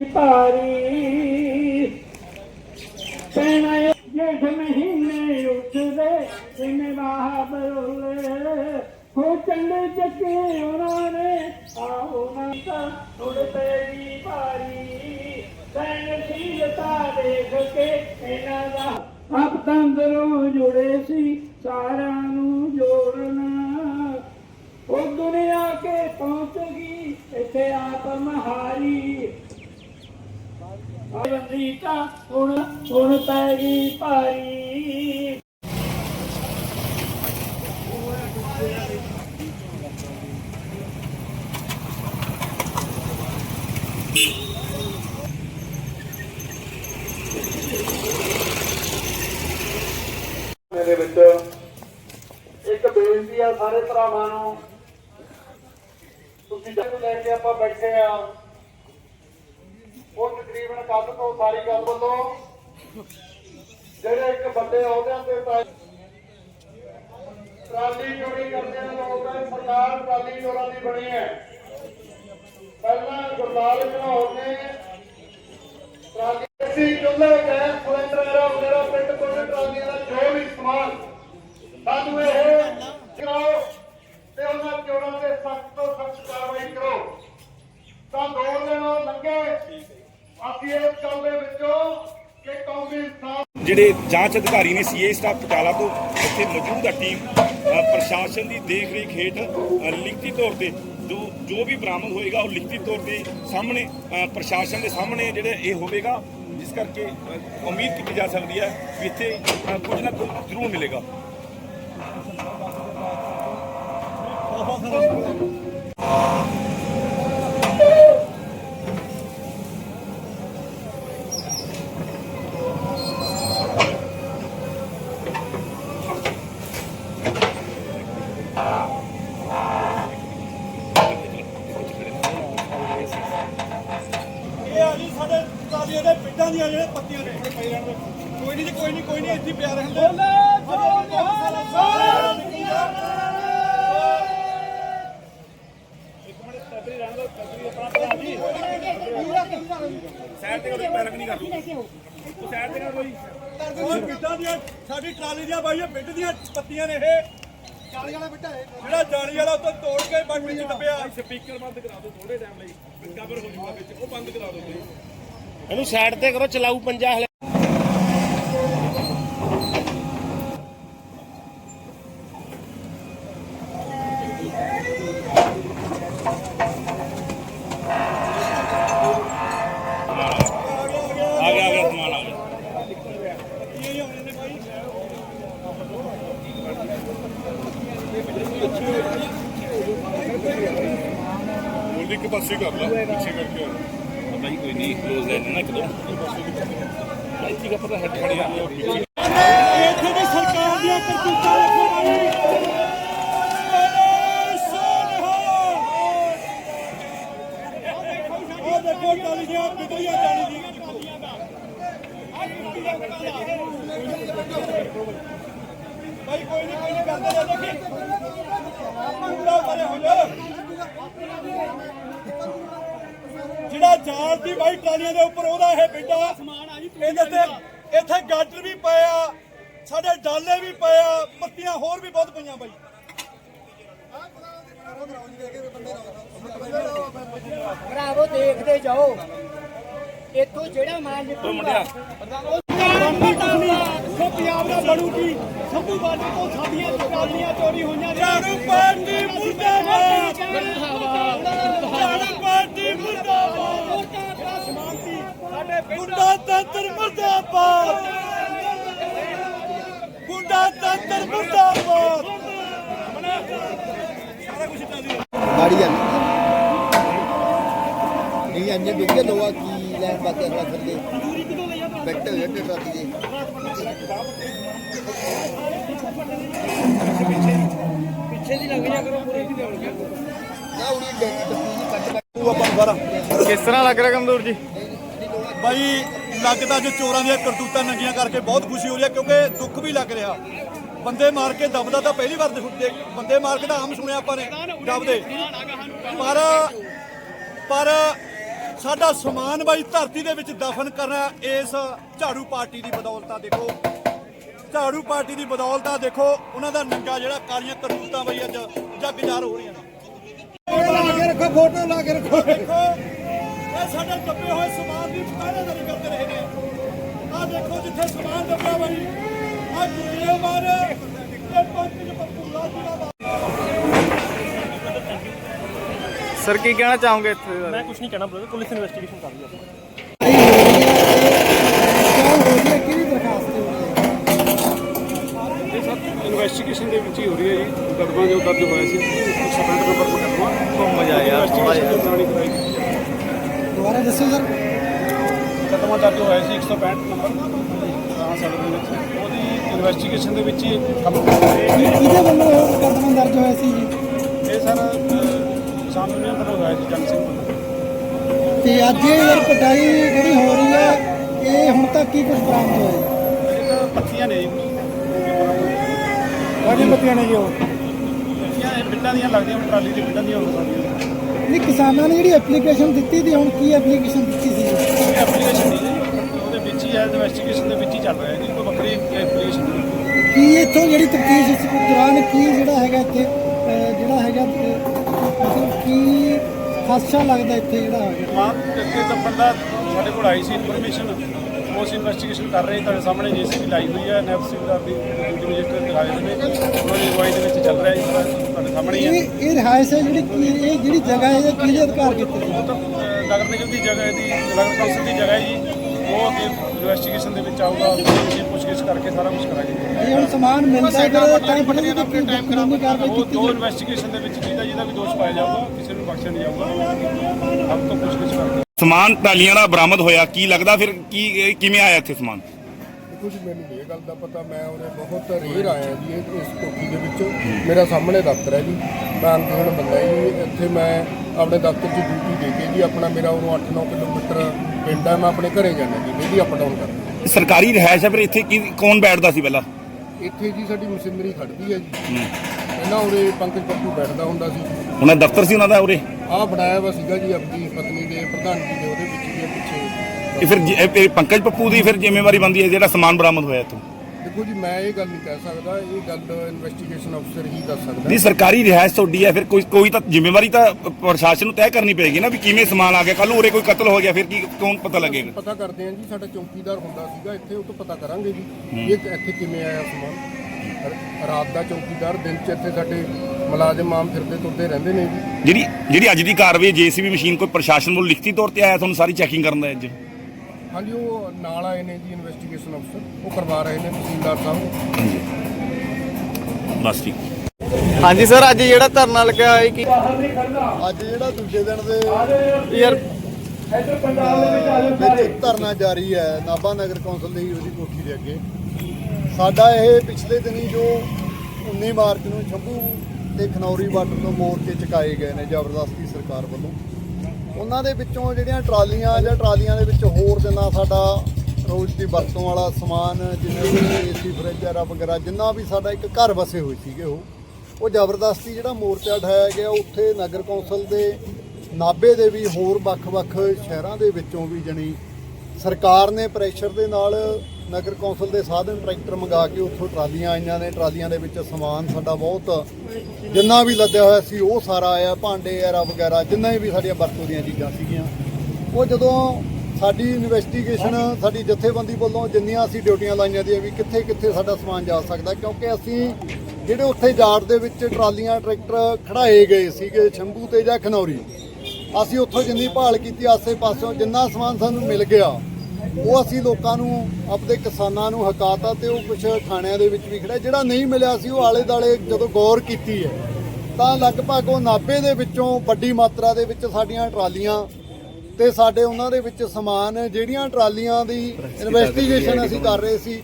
ਭਾਰੀ ਪੈਣਾ ਜੇਠ ਮਹੀਨੇ ਉੱਠਦੇ, ਜਿਵੇਂ ਬਾਹ ਬਰੋਲੇ ਹੋ ਚੰਗੇ ਚੱਕੇ ਉਹਨਾਂ ਨੇ, ਆਓ ਨਾ ਤਾਂ ਥੋੜ ਪੈਗੀ ਭਾਰੀ ਸਹਿਣਸ਼ੀਲਤਾ ਦੇਖ ਕੇ ਇਹਨਾਂ ਦਾ ਆਪ ਤੰਦਰੋਂ ਜੁੜੇ ਸੀ, ਸਾਰਿਆਂ ਨੂੰ ਜੋੜਨਾ। ਉਹ ਦੁਨੀਆ ਕੇ ਪਹੁੰਚ ਗਈ, ਇੱਥੇ ਆਪ ਮਹਾਰੀ ਬੰਦੀ ਹੁਣ ਹੁਣ ਪੈ ਗਈ ਭਾਰੀ। ਮੇਰੇ ਵਿੱਚ ਇੱਕ ਬੇਨਤੀ ਆ ਸਾਰੇ ਭਰਾਵਾਂ ਨੂੰ। ਤੁਸੀਂ ਜਦ ਲੈ ਕੇ ਆਪਾਂ ਬੈਠੇ ਆ। ਉਹ ਤਕਰੀਬਨ ਕੱਲ ਤੋਂ ਸਾਰੀ ਗੱਲ ਵੱਲੋਂ ਜਿਹੜੇ ਇੱਕ ਵੱਡੇ ਅਹੁਦਿਆਂ ਤੇ ਟਰਾਲੀ ਚੋਰੀ ਕਰਦੇ ਨੇ ਲੋਕ ਸਰਕਾਰ ਟਰਾਲੀ ਚੋਰਾਂ ਦੀ ਬਣੀ ਹੈ। ਪਹਿਲਾਂ ਗੁਰਦਾਲ ਘਨੌਰ ਨੇ ਟਰਾਲੀ ਸੀ ਚੁੱਲ੍ਹੇ ਗੈਸ ਸਿਲੰਡਰ ਵਗੈਰਾ ਪਿੰਡ ਤੋਂ ਟਰਾਲੀਆਂ ਦਾ ਜੋ ਵੀ ਸਮਾਨ, ਸਾਨੂੰ ਇਹ ਕਰਾਓ ਤੇ ਉਹਨਾਂ ਚੋਰਾਂ ਤੇ ਸਖਤ ਤੋਂ ਸਖਤ ਕਾਰਵਾਈ ਕਰੋ ਤਾਂ ਦੋ ਦਿਨ ਉਹ ਲੰਘੇ ਅਸੀਂ ਇਸ ਗੱਲ ਦੇ ਵਿੱਚੋਂ ਕਿ ਕੌਮੀ ਇਨਸਾਫ ਜਿਹੜੇ ਜਾਂਚ ਅਧਿਕਾਰੀ ਨੇ ਸੀਏ ਸਟਾਫ ਪਟਿਆਲਾ ਤੋਂ ਇੱਥੇ ਮੌਜੂਦ ਆ ਟੀਮ ਪ੍ਰਸ਼ਾਸਨ ਦੀ ਦੇਖ ਰੇਖ ਹੇਠ ਲਿਖਤੀ ਤੌਰ ਤੇ ਜੋ ਜੋ ਵੀ ਬਰਾਮਦ ਹੋਏਗਾ, ਉਹ ਲਿਖਤੀ ਤੌਰ ਤੇ ਸਾਹਮਣੇ ਪ੍ਰਸ਼ਾਸਨ ਦੇ ਸਾਹਮਣੇ ਜਿਹੜੇ ਇਹ ਹੋਵੇਗਾ, ਜਿਸ ਕਰਕੇ ਉਮੀਦ ਕੀਤੀ ਜਾ ਸਕਦੀ ਹੈ ਕਿ ਇੱਥੇ ਕੁਝ ਨਾ ਕੁਝ ਜ਼ਰੂਰ ਮਿਲੇਗਾ। ਇਹ ਆ ਜੀ ਸਾਡੇ ਕਾਲੀਆਂ ਦੇ ਪਿੰਡਾਂ ਦੀਆਂ ਜਿਹੜੇ ਪੱਤੀਆਂ ਨੇ। ਇੱਥੇ ਪਈ ਰਹਿਣ ਦੇ ਕੋਈ ਨਹੀਂ ਜੀ ਕੋਈ ਨਹੀਂ ਕੋਈ ਨਹੀਂ ਇੱਥੇ ਹੀ ਪਿਆ ਰਹਿਣ ਦੇ ਸਾਈਡ ਤੇ ਕੋਈ ਪੈਰਕ ਨਹੀਂ ਕਰ। ਦੂ ਉਹ ਸਾਈਡ ਤੇ ਕਰ ਕੋਈ ਉਹ ਪਿੰਡਾਂ ਦੀਆਂ ਸਾਡੀ ਟਰਾਲੀ ਦੀਆਂ ਬਾਈ ਇਹ ਪਿੰਡ ਦੀਆਂ ਪੱਤੀਆਂ ਨੇ ਇਹ। ਜਾਲੀ ਵਾਲਾ ਬਿੱਟਾ ਜਿਹੜਾ ਜਾਲੀ ਵਾਲਾ ਉੱਤੇ ਤੋੜ ਕੇ ਬਾਕੀ ਵਿੱਚ ਦੱਬਿਆ ਸਪੀਕਰ ਬੰਦ ਕਰਾ ਦਿਓ ਥੋੜੇ ਟਾਈਮ ਲਈ। ਕਵਰ ਹੋ ਜਾਊਗਾ ਵਿੱਚ ਉਹ ਬੰਦ ਕਰਾ ਦਿਓ। ਇਹਨੂੰ ਸਾਈਡ ਤੇ ਕਰੋ ਚਲਾਊ ਪੰਜਾ ਹਲੇ ਆ ਗਿਆ ਆ ਗਿਆ ਸਮਾਨ ਆ ਗਿਆ ਇਹ ਹੀ ਆਉਣੇ ਨੇ ਬਾਈ ਉਹਦੀ ਇੱਕ ਪਾਸੇ ਕਰ ਲਾ ਪਿੱਛੇ ਕਰਕੇ ਪਤਾ ਹੀ ਕੋਈ ਨਹੀਂ ਕਲੋਜ਼ ਲੈ ਲੈਣਾ ਇੱਕ ਦੋ ਇੱਥੇ ਕਾ ਪਤਾ ਹੈਡ ਖੜਿਆ ਪਿੱਛੇ ਇੱਥੇ ਦੀ ਸਰਕਾਰ ਦੀਆਂ ਕਰਤੂਤਾਂ ਦੇਖੋ ਬਾਈ ਉਹ ਦੇਖੋ ਟਰਾਲੀ ਦੀਆਂ ਪਿੰਡੀਆਂ ਜਾਲੀ ਦੀਆਂ ਟਰਾਲੀਆਂ ਦਾ ਭਾਈ ਕੋਈ ਨਹੀਂ ਕੋਈ ਨਹੀਂ ਕਰਦੇ ਰਹਿ ਦੇਖੀ ਪੂਰਾ ਕਰੇ ਹੋ ਜਾ ਜਾਲ ਦੀ ਬਾਈ ਟਰਾਲੀਆਂ ਦੇ ਉੱਪਰ ਉਹਦਾ ਇਹ ਜੀ ਇਹਦੇ ਤੇ ਇੱਥੇ ਗਾਡਰ ਵੀ ਪਏ ਆ ਸਾਡੇ ਡਾਲੇ ਵੀ ਪਏ ਆ ਪੱਤੀਆਂ ਹੋਰ ਵੀ ਬਹੁਤ ਪਈਆਂ ਬਾਈ। ਭਰਾਵੋ ਦੇਖਦੇ ਜਾਓ। ਇੱਥੋਂ ਜਿਹੜਾ ਮਾਲ ਸੋ ਪੰਜਾਬ ਦਾ ਬਣੂਗੀ। ਸੰਭੂ ਬਾਰਡਰ ਤੋਂ ਸਾਡੀਆਂ ਟਰਾਲੀਆਂ ਚੋਰੀ ਹੋਈਆਂ ਨੇ। ਝਾੜੂ ਪਾਰਟੀ ਮੁਰਦਾਬਾਦ। ਝਾੜੂ ਪਾਰਟੀ ਮੁਰਦਾਬਾਦ। ਗੁੰਡਾ ਤੰਤਰ ਮੁਰਦਾਬਾਦ। ਗੁੰਡਾ ਤੰਤਰ ਮੁਰਦਾਬਾਦ। ਸਾਰਾ ਕੁਝ ਚੱਲ ਗਾੜੀ ਆ ਨਹੀਂ ਅੰਨੇ ਬਿੱਕੇ ਲੋਆ ਕੀ ਲੈਣ ਬਾਕੀ ਅਗਲਾ ਥੱਲੇ ਬੈਠੇ ਹੋਏ ਤੇ ਟਰਾਲੀ ਦੇ ਪਿੱਛੇ ਦੀ ਲੰਘ ਜਾ। ਕਰੋ ਪੂਰੇ ਦੀ ਲੰਘ ਜਾ ਨਾ ਉੜੀ ਡੱਕੀ ਜੀ। ਕੱਟ ਕੱਟ ਤੂੰ ਆਪਾਂ ਸਾਰਾ ਕਿਸ ਤਰ੍ਹਾਂ ਲੱਗ ਰਿਹਾ ਬਾਈ ਲੱਗਦਾ ਜੋ ਚੋਰਾਂ ਦੀਆਂ ਕਰਤੂਤਾਂ ਨੰਗੀਆਂ ਕਰਕੇ ਬਹੁਤ ਖੁਸ਼ੀ ਹੋ ਰਹੀ ਹੈ ਕਿਉਂਕਿ ਦੁੱਖ ਵੀ ਲੱਗ ਰਿਹਾ। ਬੰਦੇ ਮਾਰ ਕੇ ਦਬਦਾ ਤਾਂ ਪਹਿਲੀ ਵਾਰ ਦੇ ਬੰਦੇ ਮਾਰ ਕੇ ਤਾਂ ਆਮ ਸੁਣਿਆ ਆਪਾਂ ਨੇ ਦਬਦੇ। ਪਰ ਪਰ ਸਾਡਾ ਸਮਾਨ ਬਾਈ ਧਰਤੀ ਦੇ ਵਿੱਚ ਦਫਨ ਕਰਨਾ ਇਸ ਝਾੜੂ ਪਾਰਟੀ ਦੀ ਬਦੌਲਤ ਆ ਦੇਖੋ। ਝਾੜੂ ਪਾਰਟੀ ਦੀ ਬਦੌਲਤ ਆ ਦੇਖੋ ਉਹਨਾਂ ਦਾ ਨੰਗਾ ਜਿਹੜਾ ਕਾਲੀਆਂ ਕਰਤੂਤਾਂ ਬਈ ਅੱਜ ਜੱਗ ਜਾਰ ਹੋ ਰਹੀਆਂ ਨੇ। ਲਾ ਕੇ ਰੱਖੋ ਫੋਟੋ ਲਾ ਕੇ ਰੱਖੋ। ਦੇਖੋ ਇਹ ਸਾਡੇ ਦੱਬੇ ਹੋਏ ਸਮਾਨ ਦੀ ਪਹਿਰੇਦਾਰੀ ਕਰਦੇ ਰਹੇ ਨੇ। ਆ ਦੇਖੋ ਜਿੱਥੇ ਸਮਾਨ ਦੱਬਿਆ ਬਈ। ਆ ਗੁੱਡੀਆਂ ਮਾਰ ਇਹ ਪੰਜ ਪੱਪੂ ਲਾਜੀਆ ਸਰ ਕੀ ਕਹਿਣਾ ਚਾਹੋਗੇ ਇੱਥੇ? ਮੈਂ ਕੁਝ ਨਹੀਂ ਕਹਿਣਾ ਬ੍ਰਦਰ ਪੁਲਿਸ ਇਨਵੈਸਟੀਗੇਸ਼ਨ ਕਰ ਰਹੀ ਹੈ ਇਨਵੈਸਟੀਗੇਸ਼ਨ ਦੇ ਵਿੱਚ ਹੀ ਹੋ ਰਹੀ ਹੈ ਜੀ। ਮੁਕੱਦਮਾ ਜੋ ਦਰਜ ਹੋਇਆ ਸੀ 165 ਨੰਬਰ ਮੁਕੱਦਮਾ। ਘੁੰਮ ਜਾ ਯਾਰ ਥੋੜਾ ਜਿਹਾ ਦੌਰਾਨ ਹੀ ਕਰਾਈ ਗਈ ਹੈ ਦੁਬਾਰਾ ਦੱਸੋ ਸਰ ਮੁਕੱਦਮਾ ਦਰਜ ਹੋਇਆ ਸੀ 165 ਨੰਬਰ। ਹਾਂ ਸਾਡੇ ਦੇ ਵਿੱਚ। ਉਹਦੀ ਇਨਵੈਸਟੀਗੇਸ਼ਨ ਦੇ ਵਿੱਚ ਹੀ ਕੰਮ ਕਰ ਰਹੇ ਹਾਂ ਕਿਹਦੇ ਵੱਲੋਂ ਇਹ ਮੁਕੱਦਮਾ ਦਰਜ ਹੋਇਆ ਸੀ ਜੀ? ਇਹ ਸਰ ਸ਼ਾਮ ਨੂੰ ਅੰਦਰ ਹੋਇਆ ਸੀ ਜਨ ਸਿੰਘ ਵੱਲੋਂ। ਤੇ ਅੱਜ ਇਹ ਕਟਾਈ ਜਿਹੜੀ ਹੋ ਰਹੀ ਹੈ ਇਹ ਹੁਣ ਤੱਕ ਕੀ ਕੁਝ ਬਰਾਮਦ ਹੋਇਆ ਇਹ ਪੱਤੀਆਂ ਨੇ ਜੀ। ਕਾਹਦੀ ਪੱਤੀਆਂ ਨੇ ਜੀ ਉਹ? ਪੱਤੀਆਂ ਇਹ ਬਿੱਡਾਂ ਦੀਆਂ ਲੱਗਦੀਆਂ ਟਰਾਲੀ ਦੀ ਬਿੱਡਾਂ ਦੀਆਂ ਹੋ ਸਕਦੀਆਂ ਨਹੀਂ ਕਿਸਾਨਾਂ ਨੇ ਜਿਹੜੀ ਐਪਲੀਕੇਸ਼ਨ ਦਿੱਤੀ ਤੇ ਹੁਣ ਕੀ ਐਪਲੀਕੇਸ਼ਨ ਦਿੱਤੀ ਸੀ? ਐਪਲੀਕੇਸ਼ਨ ਜੀ ਉਹਦੇ ਵਿੱਚ ਹੀ ਹੈ ਇਨਵੈਸਟੀਗੇਸ਼ਨ ਦੇ ਵਿੱਚ ਹੀ ਚੱਲ ਰਿਹਾ ਹੈ ਜੀ ਕੋਈ ਵੱਖਰੀ ਐਪਲੀਕੇਸ਼ਨ ਨਹੀਂ ਕੀ ਇੱਥੋਂ ਜਿਹੜੀ ਤਫਤੀਸ਼ ਇਸ ਦੌਰਾਨ ਕੀ ਜਿਹੜਾ ਹੈਗਾ ਇੱਥੇ ਅਹ, ਜਿਹੜਾ ਹੈਗਾ ਅਹ, ਮਤਲਬ ਕੀ ਖਾਸਾ ਲੱਗਦਾ ਇੱਥੇ ਜਿਹੜਾ ਹੈਗਾ? ਮਾਨ ਅੱਗੇ ਤਾਂ ਬੰਦਾ ਸਾਡੇ ਕੋਲ ਆਈ ਸੀ ਇਨਫੋਰਮੇਸ਼ਨ ਉਸ ਇਨਵੈਸਟੀਗੇਸ਼ਨ ਕਰ ਰਹੇ ਤੁਹਾਡੇ ਸਾਹਮਣੇ ਜੀਸੀਬੀ ਲਾਈ ਹੋਈ ਹੈ ਨੈਬ ਸਿਵਦਾਰ ਦੀ ਡਿਊਟੀ ਮਜਿਸਟਰ ਦਿਖਾਏ ਹੋਏ ਨੇ। ਉਹਨਾਂ ਦੀ ਅਗਵਾਈ ਦੇ ਵਿੱਚ ਚੱਲ ਰਿਹਾ ਹੈ ਜੀ ਤੁਹਾਡੇ ਸਾਹਮਣੇ ਹੀ ਹੈ। ਇਹ ਇਹ ਰਿਹਾਇਸ਼ ਹੈ ਜਿਹੜੀ ਕੀ ਇਹ ਜਿਹੜੀ ਜਗ੍ਹਾ ਹੈ ਇਹ ਕਿਹਦੇ ਅਧਿਕਾਰ ਕੀਤੀ ਉਹ ਤਾਂ ਅਹ, ਨਗਰ ਨਿਗਮ ਦੀ ਜਗ੍ਹਾ ਹੈ ਦੀ ਨਗਰ ਕੌਂਸਲ ਦੀ ਜਗ੍ਹਾ ਹੈ ਜੀ। ਉਹ ਅੱਗੇ ਇਨਵੈਸਟੀਗੇਸ਼ਨ ਦੇ ਵਿੱਚ ਆਊਗਾ ਅਸੀਂ ਪੁੱਛਗਿੱਛ ਕਰਕੇ ਸਾਰਾ ਕੁਝ ਕਰਾਂਗੇ। ਇਹ ਹੁਣ ਸਮਾਨ ਮਿਲਦਾ ਹੈ ਤਾਂ ਤਾਂ ਫਿਰ ਇਹਦੀ ਕੀ ਕਾਨੂੰਨੀ ਕਾਰਵਾਈ ਉਹ ਕੀਤੀ ਦੋ। ਇਨਵੈਸਟੀਗੇਸ਼ਨ ਦੇ ਵਿੱਚ ਜਿਹਦਾ ਜਿਹਦਾ ਵੀ ਦੋਸ਼ ਪਾਇਆ ਜਾਊਗਾ ਕਿਸੇ ਨੂੰ ਬਖਸ਼ਿਆ ਨਹੀਂ ਜਾਊਗਾ ਹਮ ਤੋਂ ਪੁੱਛਗਿੱਛ ਕਰਕੇ। ਸਮਾਨ ਟਾਲੀਆਂ ਦਾ ਬਰਾਮਦ ਹੋਇਆ ਕੀ ਲੱਗਦਾ ਫਿਰ ਕੀ ਕਿਵੇਂ ਆਇਆ ਇੱਥੇ ਸਮਾਨ? ਕੁਝ ਮੈਨੂੰ ਨਹੀਂ ਇਹ ਗੱਲ ਦਾ ਪਤਾ ਮੈਂ ਉਹਦੇ ਬਹੁਤ ਰੇਰ ਆਇਆ ਜੀ ਇਹ- ਇਸ ਕੋਠੀ ਦੇ ਵਿੱਚ। ਮੇਰਾ ਸਾਹਮਣੇ ਦਫ਼ਤਰ ਹੈ ਜੀ। ਮੈਂ ਅਨਪੜ੍ਹ ਬੰਦਾ ਜੀ ਇੱਥੇ ਮੈਂ ਆਪਣੇ ਦਫ਼ਤਰ 'ਚ ਡਿਊਟੀ ਦੇ ਕੇ ਜੀ ਆਪਣਾ ਮੇਰਾ ਉਹਨੂੰ 8-9 ਕਿਲੋਮੀਟਰ ਪਿੰਡ ਹੈ ਮੈਂ ਆਪਣੇ ਘਰੇ ਜਾਂਦਾ ਜੀ ਡੇਲੀ ਅਪ ਡਾਊਨ ਕਰਦਾ ਸਰਕਾਰੀ ਰਿਹਾਇਸ਼ ਹੈ ਫਿਰ ਇੱਥੇ ਕੀ ਕੌਣ ਬੈਠਦਾ ਸੀ ਪਹਿਲਾਂ? ਇੱਥੇ ਜੀ ਸਾਡੀ ਮਸ਼ੀਨਰੀ ਖੜਦੀ ਹੈ ਜੀ। ਪਹਿਲਾਂ ਉਰੇ ਪੰਕਜ ਪੱਪੂ ਬੈਠਦਾ ਹੁੰਦਾ ਸੀ। ਉਹਨਾਂ ਦਫ਼ਤਰ ਸੀ ਉਹਨਾਂ ਦਾ ਉਰੇ? ਆਹ ਬਣਾਇਆ ਵਾ ਸੀਗਾ ਜੀ ਆਪਣੀ ਪਤਨੀ ਪ੍ਰਧਾਨਗੀ ਦੇ ਉਹਦੇ ਵਿੱਚ ਜੀ ਇਹ ਪਿੱਛੇ। ਇਹ ਫਿਰ ਜ- ਇਹ ਪੰਕਜ ਪੱਪੂ ਦੀ ਫਿਰ ਜ਼ਿੰਮੇਵਾਰੀ ਬਣਦੀ ਹੈ ਜਿਹੜਾ ਸਮਾਨ ਬਰਾਮਦ ਹੋਇਆ ਇੱਥੋਂ? ਦੇਖੋ ਜੀ ਮੈਂ ਇਹ ਗੱਲ ਨਹੀਂ ਕਹਿ ਸਕਦਾ ਇਹ ਗੱਲ ਇਨਵੈਸਟੀਗੇਸ਼ਨ ਅਫਸਰ ਹੀ ਦੱਸ ਸਕਦਾ। ਨਹੀਂ ਸਰਕਾਰੀ ਰਿਹਾਇਸ਼ ਤੁਹਾਡੀ ਹੈ ਫਿਰ ਕੋਈ ਕੋਈ ਤਾਂ ਜ਼ਿੰਮੇਵਾਰੀ ਤਾਂ ਪ੍ਰਸ਼ਾਸਨ ਨੂੰ ਤੈਅ ਕਰਨੀ ਪਏਗੀ ਨਾ ਵੀ ਕਿਵੇਂ ਸਮਾਨ ਆ ਗਿਆ। ਕੱਲ ਉਰੇ ਕੋਈ ਕਤਲ ਹੋ ਗਿਆ ਫਿਰ ਕੀ ਕੌਣ ਪਤਾ ਲੱਗੇਗਾ? ਪਤਾ ਕਰਦੇ ਹਾਂ ਜੀ ਸਾਡਾ ਚੌਕੀਦਾਰ ਹੁੰਦਾ ਸੀਗਾ ਇੱਥੇ ਉਹ ਤੋਂ ਪਤਾ ਕਰਾਂਗੇ ਜੀ ਇਹ ਇੱਥੇ ਕਿਵੇਂ ਆਇਆ ਸਮਾਨ। ਰਾਤ ਦਾ ਚੌਕੀਦਾਰ ਦਿਨ ਚ ਇੱਥੇ ਸਾਡੇ ਮੁਲਾਜ਼ਮ ਆਮ ਫਿਰਦੇ ਤੁਰਦੇ ਰਹਿੰਦੇ ਨੇ ਜੀ। ਜਿਹੜੀ ਜਿਹੜੀ ਅੱਜ ਦੀ ਕਾਰਵਾਈ ਜੀਸੀਬੀ ਮਸ਼ੀਨ ਕੋਈ ਪ੍ਰਸ਼ਾਸਨ ਵੱਲੋਂ ਲਿਖਤੀ ਤੌਰ ਤੇ ਆਇਆ ਤੁਹਾਨੂੰ ਸਾਰੀ ਚੈਕਿੰਗ ਕਰਨ ਦਾ ਅੱਜ? ਹਾਂਜੀ ਉਹ ਨਾਲ ਆਏ ਨੇ ਜੀ ਇਨਵੈਸਟੀਗੇਸ਼ਨ ਅਫਸਰ ਉਹ ਕਰਵਾ ਰਹੇ ਨੇ ਤਹਿਸੀਲਦਾਰ ਸਾਹਿਬ। ਬਸ ਠੀਕ। ਹਾਂਜੀ ਸਰ ਅੱਜ ਜਿਹੜਾ ਧਰਨਾ ਲੱਗਿਆ ਹੈ ਕੀ ਅੱਜ ਜਿਹੜਾ ਦੂਜੇ ਦਿਨ ਦੇ ਯਾਰ ਵਿੱਚ ਧਰਨਾ ਜਾਰੀ ਹੈ ਨਾਭਾ ਨਗਰ ਕੌਂਸਲ ਦੀ ਉਹਦੀ ਕੋਠੀ ਦੇ ਅੱਗੇ। ਸਾਡਾ ਇਹ ਪਿਛਲੇ ਦਿਨੀ ਜੋ 19 ਮਾਰਚ ਨੂੰ ਸ਼ੰਭੂ ਤੇ ਖਨੌਰੀ ਬਾਰਡਰ ਤੋਂ ਮੋਰਚੇ ਚੁਕਾਏ ਗਏ ਨੇ ਜ਼ਬਰਦਸਤੀ ਸਰਕਾਰ ਵੱਲੋਂ, ਉਹਨਾਂ ਦੇ ਵਿੱਚੋਂ ਜਿਹੜੀਆਂ ਟਰਾਲੀਆਂ ਜਾਂ ਟਰਾਲੀਆਂ ਦੇ ਵਿੱਚ ਹੋਰ ਜਿੰਨਾ ਸਾਡਾ ਰੋਜ਼ ਦੀ ਵਰਤੋਂ ਵਾਲਾ ਸਮਾਨ ਜਿਵੇਂ ਵੀ ਏਸੀ ਫਰਿੱਜ ਐਰਾ ਵਗੈਰਾ, ਜਿੰਨਾ ਵੀ ਸਾਡਾ ਇੱਕ ਘਰ ਵਸੇ ਹੋਏ ਸੀਗੇ ਉਹ ਉਹ ਜ਼ਬਰਦਸਤੀ ਜਿਹੜਾ ਮੋਰਚਾ ਢਾਇਆ ਗਿਆ, ਉੱਥੇ ਨਗਰ ਕੌਂਸਲ ਦੇ ਨਾਭੇ ਦੇ ਵੀ ਹੋਰ ਵੱਖ-ਵੱਖ ਸ਼ਹਿਰਾਂ ਦੇ ਵਿੱਚੋਂ ਵੀ ਜਣੀ ਸਰਕਾਰ ਨੇ ਪ੍ਰੈਸ਼ਰ ਦੇ ਨਾਲ ਨਗਰ ਕੌਂਸਲ ਦੇ ਸਾਧਨ ਟਰੈਕਟਰ ਮੰਗਾ ਕੇ ਉੱਥੋਂ ਟਰਾਲੀਆਂ ਆਈਆਂ ਨੇ। ਟਰਾਲੀਆਂ ਦੇ ਵਿੱਚ ਸਮਾਨ ਸਾਡਾ ਬਹੁਤ, ਜਿੰਨਾ ਵੀ ਲੱਦਿਆ ਹੋਇਆ ਸੀ ਉਹ ਸਾਰਾ ਆਇਆ, ਭਾਂਡੇ ਐਰਾ ਵਗੈਰਾ, ਜਿੰਨਾ ਵੀ ਸਾਡੀਆਂ ਵਰਤੋਂ ਦੀਆਂ ਚੀਜ਼ਾਂ ਸੀਗੀਆਂ। ਉਹ ਜਦੋਂ ਸਾਡੀ ਇਨਵੈਸਟੀਗੇਸ਼ਨ ਸਾਡੀ ਜਥੇਬੰਦੀ ਵੱਲੋਂ ਜਿੰਨੀਆਂ ਅਸੀਂ ਡਿਊਟੀਆਂ ਲਾਈਆਂ ਦੀਆਂ ਵੀ ਕਿੱਥੇ ਕਿੱਥੇ ਸਾਡਾ ਸਮਾਨ ਜਾ ਸਕਦਾ, ਕਿਉਂਕਿ ਅਸੀਂ ਜਿਹੜੇ ਉੱਥੇ ਜਾੜ ਦੇ ਵਿੱਚ ਟਰਾਲੀਆਂ, ਟਰੈਕਟਰ ਖੜਾਏ ਗਏ ਸੀਗੇ, ਸ਼ੰਭੂ ਤੇ ਜਾਂ ਖਨੌਰੀ, ਅਸੀਂ ਉੱਥੋਂ ਜਿੰਨੀ ਭਾਲ ਕੀਤੀ ਆਸੇ-ਪਾਸਿਓਂ ਜਿੰਨਾ ਸਮਾਨ ਸਾਨੂੰ ਮਿਲ ਗਿਆ ਉਹ ਅਸੀਂ ਲੋਕਾਂ ਨੂੰ ਆਪਣੇ ਕਿਸਾਨਾਂ ਨੂੰ ਹਕਾਤਾ ਤੇ ਉਹ ਕੁਝ ਥਾਣਿਆਂ ਦੇ ਵਿੱਚ ਵੀ ਖੜਾ ਜਿਹੜਾ ਨਹੀਂ ਮਿਲਿਆ ਸੀ, ਉਹ ਆਲੇ-ਦਾਲੇ ਜਦੋਂ ਗੌਰ ਕੀਤੀ ਹੈ, ਤਾਂ ਲਗਭਗ ਉਹ ਨਾਭੇ ਦੇ ਵਿੱਚੋਂ ਵੱਡੀ ਮਾਤਰਾ ਦੇ ਵਿੱਚ ਸਾਡੀਆਂ ਟਰਾਲੀਆਂ ਤੇ ਸਾਡੇ ਉਹਨਾਂ ਦੇ ਵਿੱਚ ਸਮਾਨ, ਜਿਹੜੀਆਂ ਟਰਾਲੀਆਂ ਦੀ ਇਨਵੈਸਟੀਗੇਸ਼ਨ ਅਸੀਂ ਕਰ ਰਹੇ ਸੀ,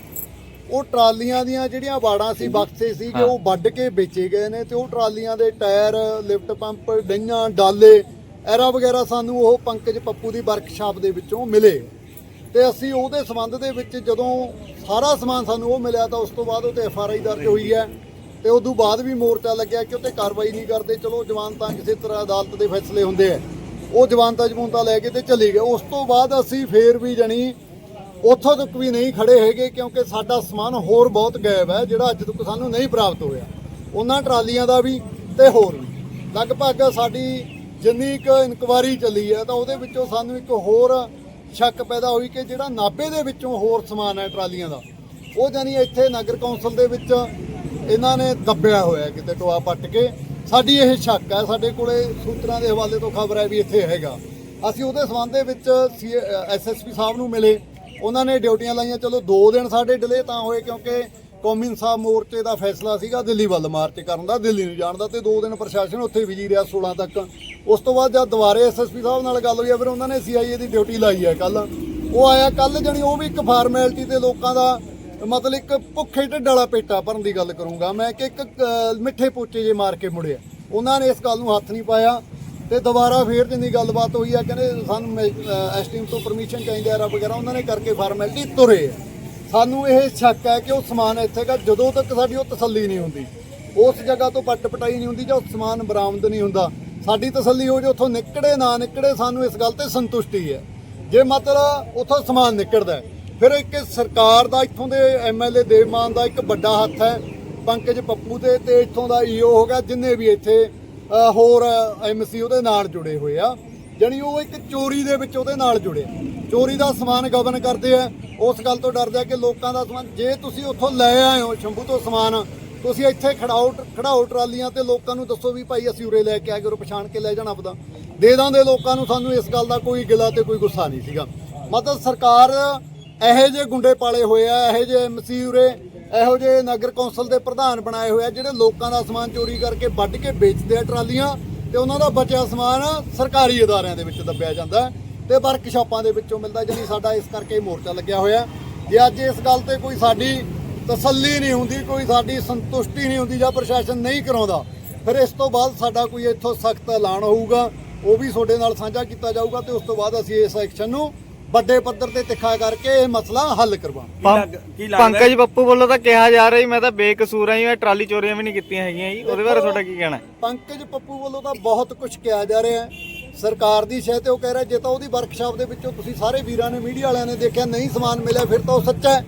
ਉਹ ਟਰਾਲੀਆਂ ਦੀਆਂ ਜਿਹੜੀਆਂ ਬਾੜਾਂ ਸੀ, ਬਕਸੇ ਸੀਗੇ ਉਹ ਵੱਢ ਕੇ ਵੇਚੇ ਗਏ ਨੇ ਤੇ ਉਹ ਟਰਾਲੀਆਂ ਦੇ ਟਾਇਰ, ਲਿਫਟ ਪੰਪ, ਡਈਆਂ, ਡਾਲੇ, ਐਰਾ ਵਗੈਰਾ ਸਾਨੂੰ ਉਹ ਪੰਕਜ ਪੱਪੂ ਦੀ ਵਰਕਸ਼ਾਪ ਦੇ ਵਿੱਚੋਂ ਮਿਲੇ। ਤੇ ਅਸੀਂ ਉਹਦੇ ਸੰਬੰਧ ਦੇ ਵਿੱਚ ਜਦੋਂ ਸਾਰਾ ਸਮਾਨ ਸਾਨੂੰ ਉਹ ਮਿਲਿਆ ਤਾਂ ਉਸ ਤੋਂ ਬਾਅਦ ਉਹ ਤੇ ਐਫ ਆਰ ਆਈ ਦਰਜ ਹੋਈ ਹੈ ਤੇ ਉਸ ਤੋਂ ਬਾਅਦ ਵੀ ਮੋਰਚਾ ਲੱਗਿਆ ਕਿ ਉਹ ਉੱਤੇ ਕਾਰਵਾਈ ਨਹੀਂ ਕਰਦੇ। ਚਲੋ ਜਵਾਨ ਤਾਂ ਕਿਸੇ ਤਰ੍ਹਾਂ ਅਦਾਲਤ ਦੇ ਫੈਸਲੇ ਹੁੰਦੇ ਆ। ਉਹ ਜਵਾਨਤਾ ਜਮੂਨਤਾ ਲੈ ਕੇ ਤੇ ਚਲੇ ਗਏ। ਉਸ ਤੋਂ ਬਾਅਦ ਅਸੀਂ ਫੇਰ ਵੀ ਜਣੀ ਉੱਥੋਂ ਤੱਕ ਵੀ ਨਹੀਂ ਖੜੇ ਹੈਗੇ ਕਿਉਂਕਿ ਸਾਡਾ ਸਮਾਨ ਹੋਰ ਬਹੁਤ ਗਾਇਬ ਹੈ, ਜਿਹੜਾ ਅੱਜ ਤੱਕ ਸਾਨੂੰ ਨਹੀਂ ਪ੍ਰਾਪਤ ਹੋਇਆ। ਉਹਨਾਂ ਟਰਾਲੀਆਂ ਦਾ ਵੀ ਤੇ ਹੋਰ ਵੀ। ਲਗਭਗ ਸਾਡੀ ਜਿੰਨੀ ਕੁ ਇਨਕੁਆਰੀ ਚੱਲੀ ਹੈ ਤਾਂ ਉਹਦੇ ਵਿੱਚੋਂ ਸਾਨੂੰ ਇੱਕ ਹੋਰ ਸ਼ੱਕ ਪੈਦਾ ਹੋਈ ਕਿ ਜਿਹੜਾ ਨਾਭੇ ਦੇ ਵਿੱਚੋਂ ਹੋਰ ਸਮਾਨ ਹੈ ਟਰਾਲੀਆਂ ਦਾ, ਉਹ ਜਾਨੀ ਇੱਥੇ ਨਗਰ ਕੌਂਸਲ ਦੇ ਵਿੱਚ ਇਹਨਾਂ ਨੇ ਦੱਬਿਆ ਹੋਇਆ ਕਿਤੇ ਟੋਆ ਪੱਟ ਕੇ। ਸਾਡੀ ਇਹ ਸ਼ੱਕ ਹੈ, ਸਾਡੇ ਕੋਲੇ ਸੂਤਰਾਂ ਦੇ ਹਵਾਲੇ ਤੋਂ ਖਬਰ ਹੈ ਵੀ ਇੱਥੇ ਹੈਗਾ। ਅਸੀਂ ਉਹਦੇ ਸੰਬੰਧ ਦੇ ਵਿੱਚ ਐਸਐਸਪੀ ਸਾਹਿਬ ਨੂੰ ਮਿਲੇ। ਉਹਨਾਂ ਨੇ ਡਿਊਟੀਆਂ ਲਾਈਆਂ, ਚਲੋ 2 ਦਿਨ ਸਾਡੇ ਡਿਲੇ ਤਾਂ ਹੋਏ ਕਿਉਂਕਿ ਕੌਮੀ ਇਨਸਾਫ ਮੋਰਚੇ ਦਾ ਫੈਸਲਾ ਸੀਗਾ ਦਿੱਲੀ ਵੱਲ ਮਾਰਚ ਕਰਨ ਦਾ, ਦਿੱਲੀ ਨੂੰ ਜਾਣ ਦਾ ਤੇ 2 ਦਿਨ ਪ੍ਰਸ਼ਾਸਨ ਉੱਥੇ ਵਿਜੀ ਰਿਹਾ 16 ਤੱਕ। ਉਸ ਤੋਂ ਬਾਅਦ ਜਦ ਦੁਬਾਰੇ ਐਸਐਸਪੀ ਸਾਹਿਬ ਨਾਲ ਗੱਲ ਹੋਈ ਆ ਫਿਰ ਉਹਨਾਂ ਨੇ ਸੀਆਈਏ ਦੀ ਡਿਊਟੀ ਲਾਈ ਹੈ ਕੱਲ ਉਹ ਆਇਆ ਕੱਲ ਜਣੀ ਉਹ ਵੀ ਇੱਕ ਫਾਰਮੈਲਿਟੀ ਤੇ ਲੋਕਾਂ ਦਾ ਮਤਲਬ ਇੱਕ ਭੁੱਖੇ ਢਿੱਡ ਵਾਲਾ ਪੇਟਾ ਭਰਨ ਦੀ ਗੱਲ ਕਰੂੰਗਾ ਮੈਂ ਕਿ ਇੱਕ ਮਿੱਠੇ ਪੋਚੇ ਜੇ ਮਾਰ ਕੇ ਮੁੜਿਆ। ਉਹਨਾਂ ਨੇ ਇਸ ਗੱਲ ਨੂੰ ਹੱਥ ਨਹੀਂ ਪਾਇਆ ਤੇ ਦੁਬਾਰਾ ਫੇਰ ਜਿੰਨੀ ਗੱਲਬਾਤ ਹੋਈ ਆ ਕਹਿੰਦੇ ਸਾਨੂੰ ਐਸਟੀਮ ਤੋਂ ਪਰਮਿਸ਼ਨ ਚਾਹੀਦੀ ਆ ਵਗੈਰਾ ਉਹਨਾਂ ਨੇ ਕਰਕੇ ਫਾਰਮੈਲਿਟੀ ਤੁਰੇ ਆ। ਸਾਨੂੰ ਇਹ ਸ਼ੱਕ ਹੈ ਕਿ ਉਹ ਸਮਾਨ ਇੱਥੇ ਦਾ ਜਦੋਂ ਤੱਕ ਸਾਡੀ ਉਹ ਤਸੱਲੀ ਨਹੀਂ ਹੁੰਦੀ। ਉਸ ਜਗ੍ਹਾ ਤੋਂ ਪੱਟ ਪਟਾਈ ਨਹੀਂ ਹੁੰਦੀ ਜਾਂ ਉਹ ਸਮਾਨ ਬਰਾਮਦ ਨਹੀਂ ਹੁੰਦਾ। ਸਾਡੀ ਤਸੱਲੀ ਹੋ ਜੇ ਉੱਥੋਂ ਨਿਕੜੇ ਨਾ ਨਿਕੜੇ ਸਾਨੂੰ ਇਸ ਗੱਲ ਤੇ ਸੰਤੁਸ਼ਟੀ ਹੈ। ਜੇ ਮਤਲਬ ਉੱਥੋਂ ਸਮਾਨ ਨਿਕਲਦਾ ਫਿਰ ਇੱਕ ਸਰਕਾਰ ਦਾ ਇੱਥੋਂ ਦੇ ਐਮਐਲਏ ਦੇਵਮਾਨ ਦਾ ਇੱਕ ਵੱਡਾ ਹੱਥ ਹੈ ਪੰਕਜ ਪੱਪੂ ਦੇ ਤੇ ਇੱਥੋਂ ਦਾ ਈਓ ਹੋ ਗਿਆ ਜਿੰਨੇ ਵੀ ਇੱਥੇ ਅ, ਹੋਰ ਐਮਸੀ ਉਹਦੇ ਨਾਲ ਜੁੜੇ ਹੋਏ ਆ। ਜਾਣੀ ਉਹ ਇੱਕ ਚੋਰੀ ਦੇ ਵਿੱਚ ਉਹਦੇ ਨਾਲ ਜੁੜੇ ਚੋਰੀ ਦਾ ਸਮਾਨ ਗਵਨ ਕਰਦੇ ਆ। ਉਸ ਗੱਲ ਤੋਂ ਡਰਦੇ ਆ ਕਿ ਲੋਕਾਂ ਦਾ ਸਮਾਨ, ਜੇ ਤੁਸੀਂ ਉੱਥੋਂ ਲੈ ਆਏ ਹੋ ਸ਼ੰਭੂ ਤੋਂ ਸਮਾਨ, ਤੁਸੀਂ ਇੱਥੇ ਖੜਾਓ ਖੜਾਓ ਟਰਾਲੀਆਂ ਤੇ ਲੋਕਾਂ ਨੂੰ ਦੱਸੋ ਵੀ ਭਾਈ ਅਸੀਂ ਉਰੇ ਲੈ ਕੇ ਆ ਗਏ ਉਰੇ ਪਛਾਣ ਕੇ ਲੈ ਜਾਣਾ ਆਪਦਾ। ਦੇ ਦਾਂਦੇ ਲੋਕਾਂ ਨੂੰ, ਸਾਨੂੰ ਇਸ ਗੱਲ ਦਾ ਕੋਈ ਗਿਲਾ ਤੇ ਕੋਈ ਗੁੱਸਾ ਨਹੀਂ ਸੀਗਾ। ਮਤਲਬ ਸਰਕਾਰ ਇਹੋ ਜਿਹੇ ਗੁੰਡੇ ਪਾਲੇ ਹੋਏ ਆ, ਇਹੋ ਜਿਹੇ ਐਮਸੀ ਉਰੇ, ਇਹੋ ਜਿਹੇ ਨਗਰ ਕੌਂਸਲ ਦੇ ਪ੍ਰਧਾਨ ਬਣਾਏ ਹੋਏ ਆ, ਜਿਹੜੇ ਲੋਕਾਂ ਦਾ ਸਮਾਨ ਚੋਰੀ ਕਰਕੇ ਵੱਢ ਕੇ ਵੇਚਦੇ ਆ ਟਰਾਲੀਆਂ। ਤੇ ਉਹਨਾਂ ਦਾ ਬਚਿਆ ਸਮਾਨ ਸਰਕਾਰੀ ਅਦਾਰਿਆਂ ਦੇ ਵਿੱਚ ਦੱਬਿਆ ਜਾਂਦਾ ਹੈ ਤੇ ਵਰਕਸ਼ਾਪਾਂ ਦੇ ਵਿੱਚੋਂ ਮਿਲਦਾ ਜਿਹੜੀ ਸਾਡਾ ਇਸ ਕਰਕੇ ਮੋਰਚਾ ਲੱਗਿਆ ਹੋਇਆ ਜੇ ਅੱਜ ਇਸ ਗੱਲ ਤੇ ਕੋਈ ਸਾਡੀ ਤਸੱਲੀ ਨਹੀਂ ਹੁੰਦੀ, ਕੋਈ ਸਾਡੀ ਸੰਤੁਸ਼ਟੀ ਨਹੀਂ ਹੁੰਦੀ ਜਾਂ ਪ੍ਰਸ਼ਾਸਨ ਨਹੀਂ ਕਰਾਉਂਦਾ, ਫਿਰ ਇਸ ਤੋਂ ਬਾਅਦ ਸਾਡਾ ਕੋਈ ਇੱਥੋਂ ਸਖਤ ਐਲਾਨ ਹੋਊਗਾ, ਉਹ ਵੀ ਤੁਹਾਡੇ ਨਾਲ ਸਾਂਝਾ ਕੀਤਾ ਜਾਊਗਾ ਤੇ ਉਸ ਤੋਂ ਬਾਅਦ ਅਸੀਂ ਇਸ ਐਕਸ਼ਨ ਨੂੰ ਵੱਡੇ ਪੱਧਰ ਤੇ ਤਿੱਖਾ ਕਰਕੇ ਇਹ ਮਸਲਾ ਹੱਲ ਕਰਵਾਵਾਂਗੇ ਪੰਕਜ ਪੱਪੂ ਵੱਲੋਂ ਤਾਂ ਕਿਹਾ ਜਾ ਰਿਹਾ ਜੀ ਮੈਂ ਤਾਂ ਬੇਕਸੂਰ ਆ ਜੀ ਮੈਂ ਟਰਾਲੀ ਚੋਰੀਆਂ ਵੀ ਨਹੀਂ ਕੀਤੀਆਂ ਹੈਗੀਆਂ ਜੀ। ਉਹਦੇ ਬਾਰੇ ਤੁਹਾਡਾ ਕੀ ਕਹਿਣਾ ਹੈ? ਪੰਕਜ ਪੱਪੂ ਵੱਲੋਂ ਤਾਂ ਬਹੁਤ ਕੁਝ ਕਿਹਾ ਜਾ ਰਿਹਾ ਹੈ। ਸਰਕਾਰ ਦੀ ਸ਼ਹਿ ਤੇ ਉਹ ਕਹਿ ਰਿਹਾ ਜੇ ਤਾਂ ਉਹਦੀ ਵਰਕਸ਼ਾਪ ਦੇ ਵਿੱਚੋਂ ਤੁਸੀਂ ਸਾਰੇ ਵੀਰਾਂ ਨੇ ਮੀਡੀਆ ਵਾਲਿਆਂ ਨੇ ਦੇਖਿਆ ਨਹੀਂ ਸਮਾਨ ਮਿਲਿਆ ਫਿਰ ਤਾਂ ਉਹ ਸੱਚਾ ਹੈ।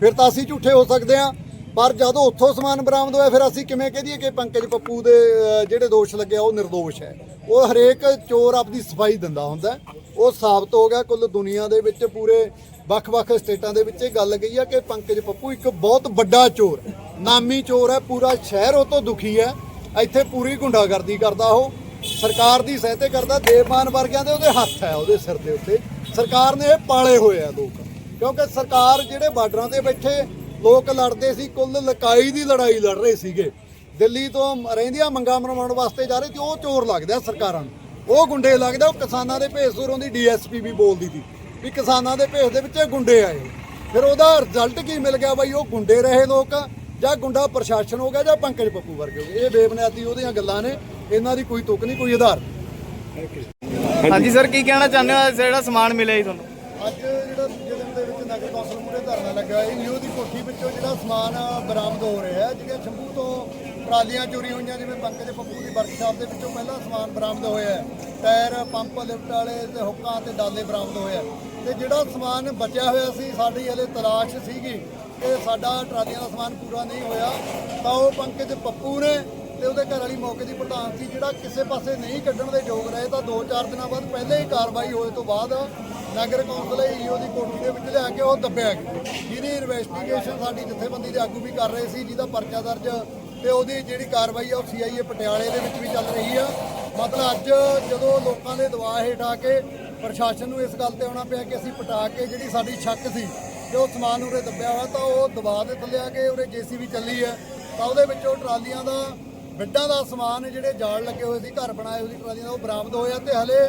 ਫਿਰ ਤਾਂ ਅਸੀਂ ਝੂਠੇ ਹੋ ਸਕਦੇ ਹਾਂ। ਪਰ ਜਦੋਂ ਉੱਥੋਂ ਸਮਾਨ ਬਰਾਮਦ ਹੋਇਆ ਫਿਰ ਅਸੀਂ ਕਿਵੇਂ ਕਹਿ ਦਈਏ ਕਿ ਪੰਕਜ ਪੱਪੂ ਦੇ ਅਹ, ਜਿਹੜੇ ਦੋਸ਼ ਲੱਗੇ ਆ ਉਹ નિર્ਦੋਸ਼ ਹੈ। ਉਹ ਹਰੇਕ ਚੋਰ ਆਪਦੀ ਸਫ਼ਾਈ ਦਿੰਦਾ ਹੁੰਦਾ ਹੈ। ਉਹ ਸਾਬਤ ਹੋ ਗਿਆ ਕੁੱਲ ਦੁਨੀਆ ਦੇ ਵਿੱਚ, ਪੂਰੇ ਵੱਖ-ਵੱਖ ਸਟੇਟਾਂ ਦੇ ਵਿੱਚ ਇਹ ਗੱਲ ਗਈ ਹੈ ਕਿ ਪੰਕਜ ਪੱਪੂ ਇੱਕ ਬਹੁਤ ਵੱਡਾ ਚੋਰ ਨਾਮੀ ਚੋਰ ਹੈ, ਪੂਰਾ ਸ਼ਹਿਰ ਉਹ ਤੋਂ ਦੁਖੀ ਹੈ। ਇੱਥੇ ਪੂਰੀ ਗੁੰਡਾਗਰਦੀ ਕਰਦਾ ਉਹ। ਸਰਕਾਰ ਦੀ ਸਹਾਇਤਾ ਕਰਦਾ, ਦੇਵਮਾਨ ਵਰਗਿਆਂ ਦੇ ਉਹਦੇ ਹੱਥ ਹੈ, ਉਹਦੇ ਸਿਰ ਦੇ ਉੱਤੇ। ਸਰਕਾਰ ਨੇ ਇਹ ਪਾਲੇ ਹੋਏ ਆ ਲੋਕ। ਕਿਉਂਕਿ ਸਰਕਾਰ ਜਿਹੜੇ ਬਾਰਡਰਾਂ ਤੇ ਬੈਠੇ, ਲੋਕ ਲੜਦੇ ਸੀ, ਕੁੱਲ ਲਕਾਈ ਦੀ ਲੜਾਈ ਲੜ ਰਹੇ ਸੀਗੇ। ਦਿੱਲੀ ਤੋਂ ਰਹਿੰਦੀਆਂ ਮੰਗਾਂ ਮਰਵਾਉਣ ਵਾਸਤੇ ਜਾ ਰਹੇ ਤੇ ਉਹ ਚੋਰ ਲੱਗਦੇ ਆ ਸਰਕਾਰਾਂ ਨੂੰ। ਉਹ ਗੁੰਡੇ ਲੱਗਦੇ ਉਹ ਕਿਸਾਨਾਂ ਦੇ ਭੇਸ ਸੁਰੋਂ ਦੀ ਡੀਐਸਪੀ ਵੀ ਬੋਲਦੀ ਸੀ ਵੀ ਕਿਸਾਨਾਂ ਦੇ ਭੇਸ ਦੇ ਵਿੱਚ ਇਹ ਗੁੰਡੇ ਆਏ। ਫਿਰ ਉਹਦਾ ਰਿਜ਼ਲਟ ਕੀ ਮਿਲ ਗਿਆ ਬਾਈ? ਉਹ ਗੁੰਡੇ ਰਹੇ ਲੋਕ ਜਾਂ ਗੁੰਡਾ ਪ੍ਰਸ਼ਾਸਨ ਹੋ ਗਿਆ ਜਾਂ ਪੰਕਜ ਪੱਪੂ ਵਰਗੇ ਹੋ ਗਏ। ਇਹ ਬੇਬੁਨਿਆਦੀ ਉਹਦੀਆਂ ਗੱਲਾਂ ਨੇ ਇਹਨਾਂ ਦੀ ਕੋਈ ਤੁਕ ਨਹੀਂ ਕੋਈ ਆਧਾਰ। ਹਾਂਜੀ ਸਰ ਕੀ ਕਹਿਣਾ ਚਾਹੁੰਦੇ ਹੋ? ਜਿਹੜਾ ਸਮਾਨ ਮਿਲਿਆ ਜੀ ਤੁਹਾਨੂੰ? ਅੱਜ ਜਿਹੜਾ ਦੂਜੇ ਦਿਨ ਦੇ ਵਿੱਚ ਨਗਰ ਕੌਂਸਲ ਮੂਹਰੇ ਧਰਨਾ ਲੱਗਾ ਹੈ। ਈਓ ਦੀ ਕੋਠੀ ਵਿੱਚੋਂ ਜਿਹੜਾ ਸਮਾਨ ਬਰਾਮਦ ਹੋ ਰਿਹਾ ਹੈ ਜਿਹੜੀਆਂ ਸ਼ੰਭੂ ਤੋਂ ਟਰਾਲੀਆਂ ਚੋਰੀ ਹੋਈਆਂ, ਜਿਵੇਂ ਪੰਕਜ ਪੱਪੂ ਦੀ ਵਰਕਸ਼ਾਪ ਦੇ ਵਿੱਚੋਂ ਪਹਿਲਾਂ ਸਮਾਨ ਬਰਾਮਦ ਹੋਇਆ ਹੈ। ਟਾਇਰ, ਪੰਪ ਲਿਫਟ ਵਾਲੇ ਤੇ ਹੁੱਕਾਂ ਤੇ ਡਾਲੇ ਬਰਾਮਦ ਹੋਇਆ ਤੇ ਜਿਹੜਾ ਸਮਾਨ ਬਚਿਆ ਹੋਇਆ ਸੀ, ਸਾਡੀ ਹਲੇ ਤਲਾਸ਼ ਸੀਗੀ ਕਿ ਸਾਡਾ ਟਰਾਲੀਆਂ ਦਾ ਸਮਾਨ ਪੂਰਾ ਨਹੀਂ ਹੋਇਆ। ਤਾਂ ਉਹ ਪੰਕਜ ਪੱਪੂ ਨੇ ਤੇ ਉਹਦੇ ਘਰ ਵਾਲੀ ਮੌਕੇ ਦੀ ਪ੍ਰਧਾਨ ਸੀ, ਜਿਹੜਾ ਕਿਸੇ ਪਾਸੇ ਨਹੀਂ ਕੱਢਣ ਦੇ ਯੋਗ ਰਹੇ, ਤਾਂ 2-4 ਦਿਨਾਂ ਬਾਅਦ ਪਹਿਲੇ ਹੀ ਕਾਰਵਾਈ ਹੋਏ ਤੋਂ ਬਾਅਦ ਨਗਰ ਕੌਂਸਲ ਈਓ ਦੀ ਕੋਠੀ ਦੇ ਵਿੱਚ ਲਿਆ ਕੇ ਉਹ ਦੱਬਿਆ ਜਿਹਦੀ ਇਨਵੈਸਟੀਗੇਸ਼ਨ ਸਾਡੀ ਜਥੇਬੰਦੀ ਦੇ ਆਗੂ ਵੀ ਕਰ ਰਹੇ ਸੀ, ਜਿਹਦਾ ਪਰਚਾ ਦਰਜ ਤੇ ਉਹਦੀ ਜਿਹੜੀ ਕਾਰਵਾਈ ਆ ਉਹ ਸੀਆਈਏ ਪਟਿਆਲੇ ਦੇ ਵਿੱਚ ਵੀ ਚੱਲ ਰਹੀ ਆ। ਮਤਲਬ ਅੱਜ ਜਦੋਂ ਲੋਕਾਂ ਦੇ ਦਬਾਅ ਹੇਠ ਆ ਕੇ ਪ੍ਰਸ਼ਾਸਨ ਨੂੰ ਇਸ ਗੱਲ ਤੇ ਆਉਣਾ ਪਿਆ ਕਿ ਅਸੀਂ ਪਟਾ ਕੇ ਜਿਹੜੀ ਸਾਡੀ ਛੱਕ ਸੀ ਕਿ ਉਹ ਸਮਾਨ ਉਰੇ ਦੱਬਿਆ ਹੋਇਆ, ਤਾਂ ਉਹ ਦਬਾਅ ਦੇ ਥੱਲੇ ਆ ਕੇ ਉਰੇ ਜੀਸੀਬੀ ਚੱਲੀ ਹੈ ਤਾਂ ਉਹਦੇ ਵਿੱਚੋਂ ਟਰਾਲੀਆਂ ਦਾ ਬਿੱਡਾਂ ਦਾ ਸਮਾਨ ਜਿਹੜੇ ਜਾਲ ਲੱਗੇ ਹੋਏ ਸੀ, ਘਰ ਬਣਾਏ ਹੋਏ ਸੀ ਟਰਾਲੀਆਂ ਦਾ, ਉਹ ਬਰਾਮਦ ਹੋਇਆ ਤੇ ਹਲੇ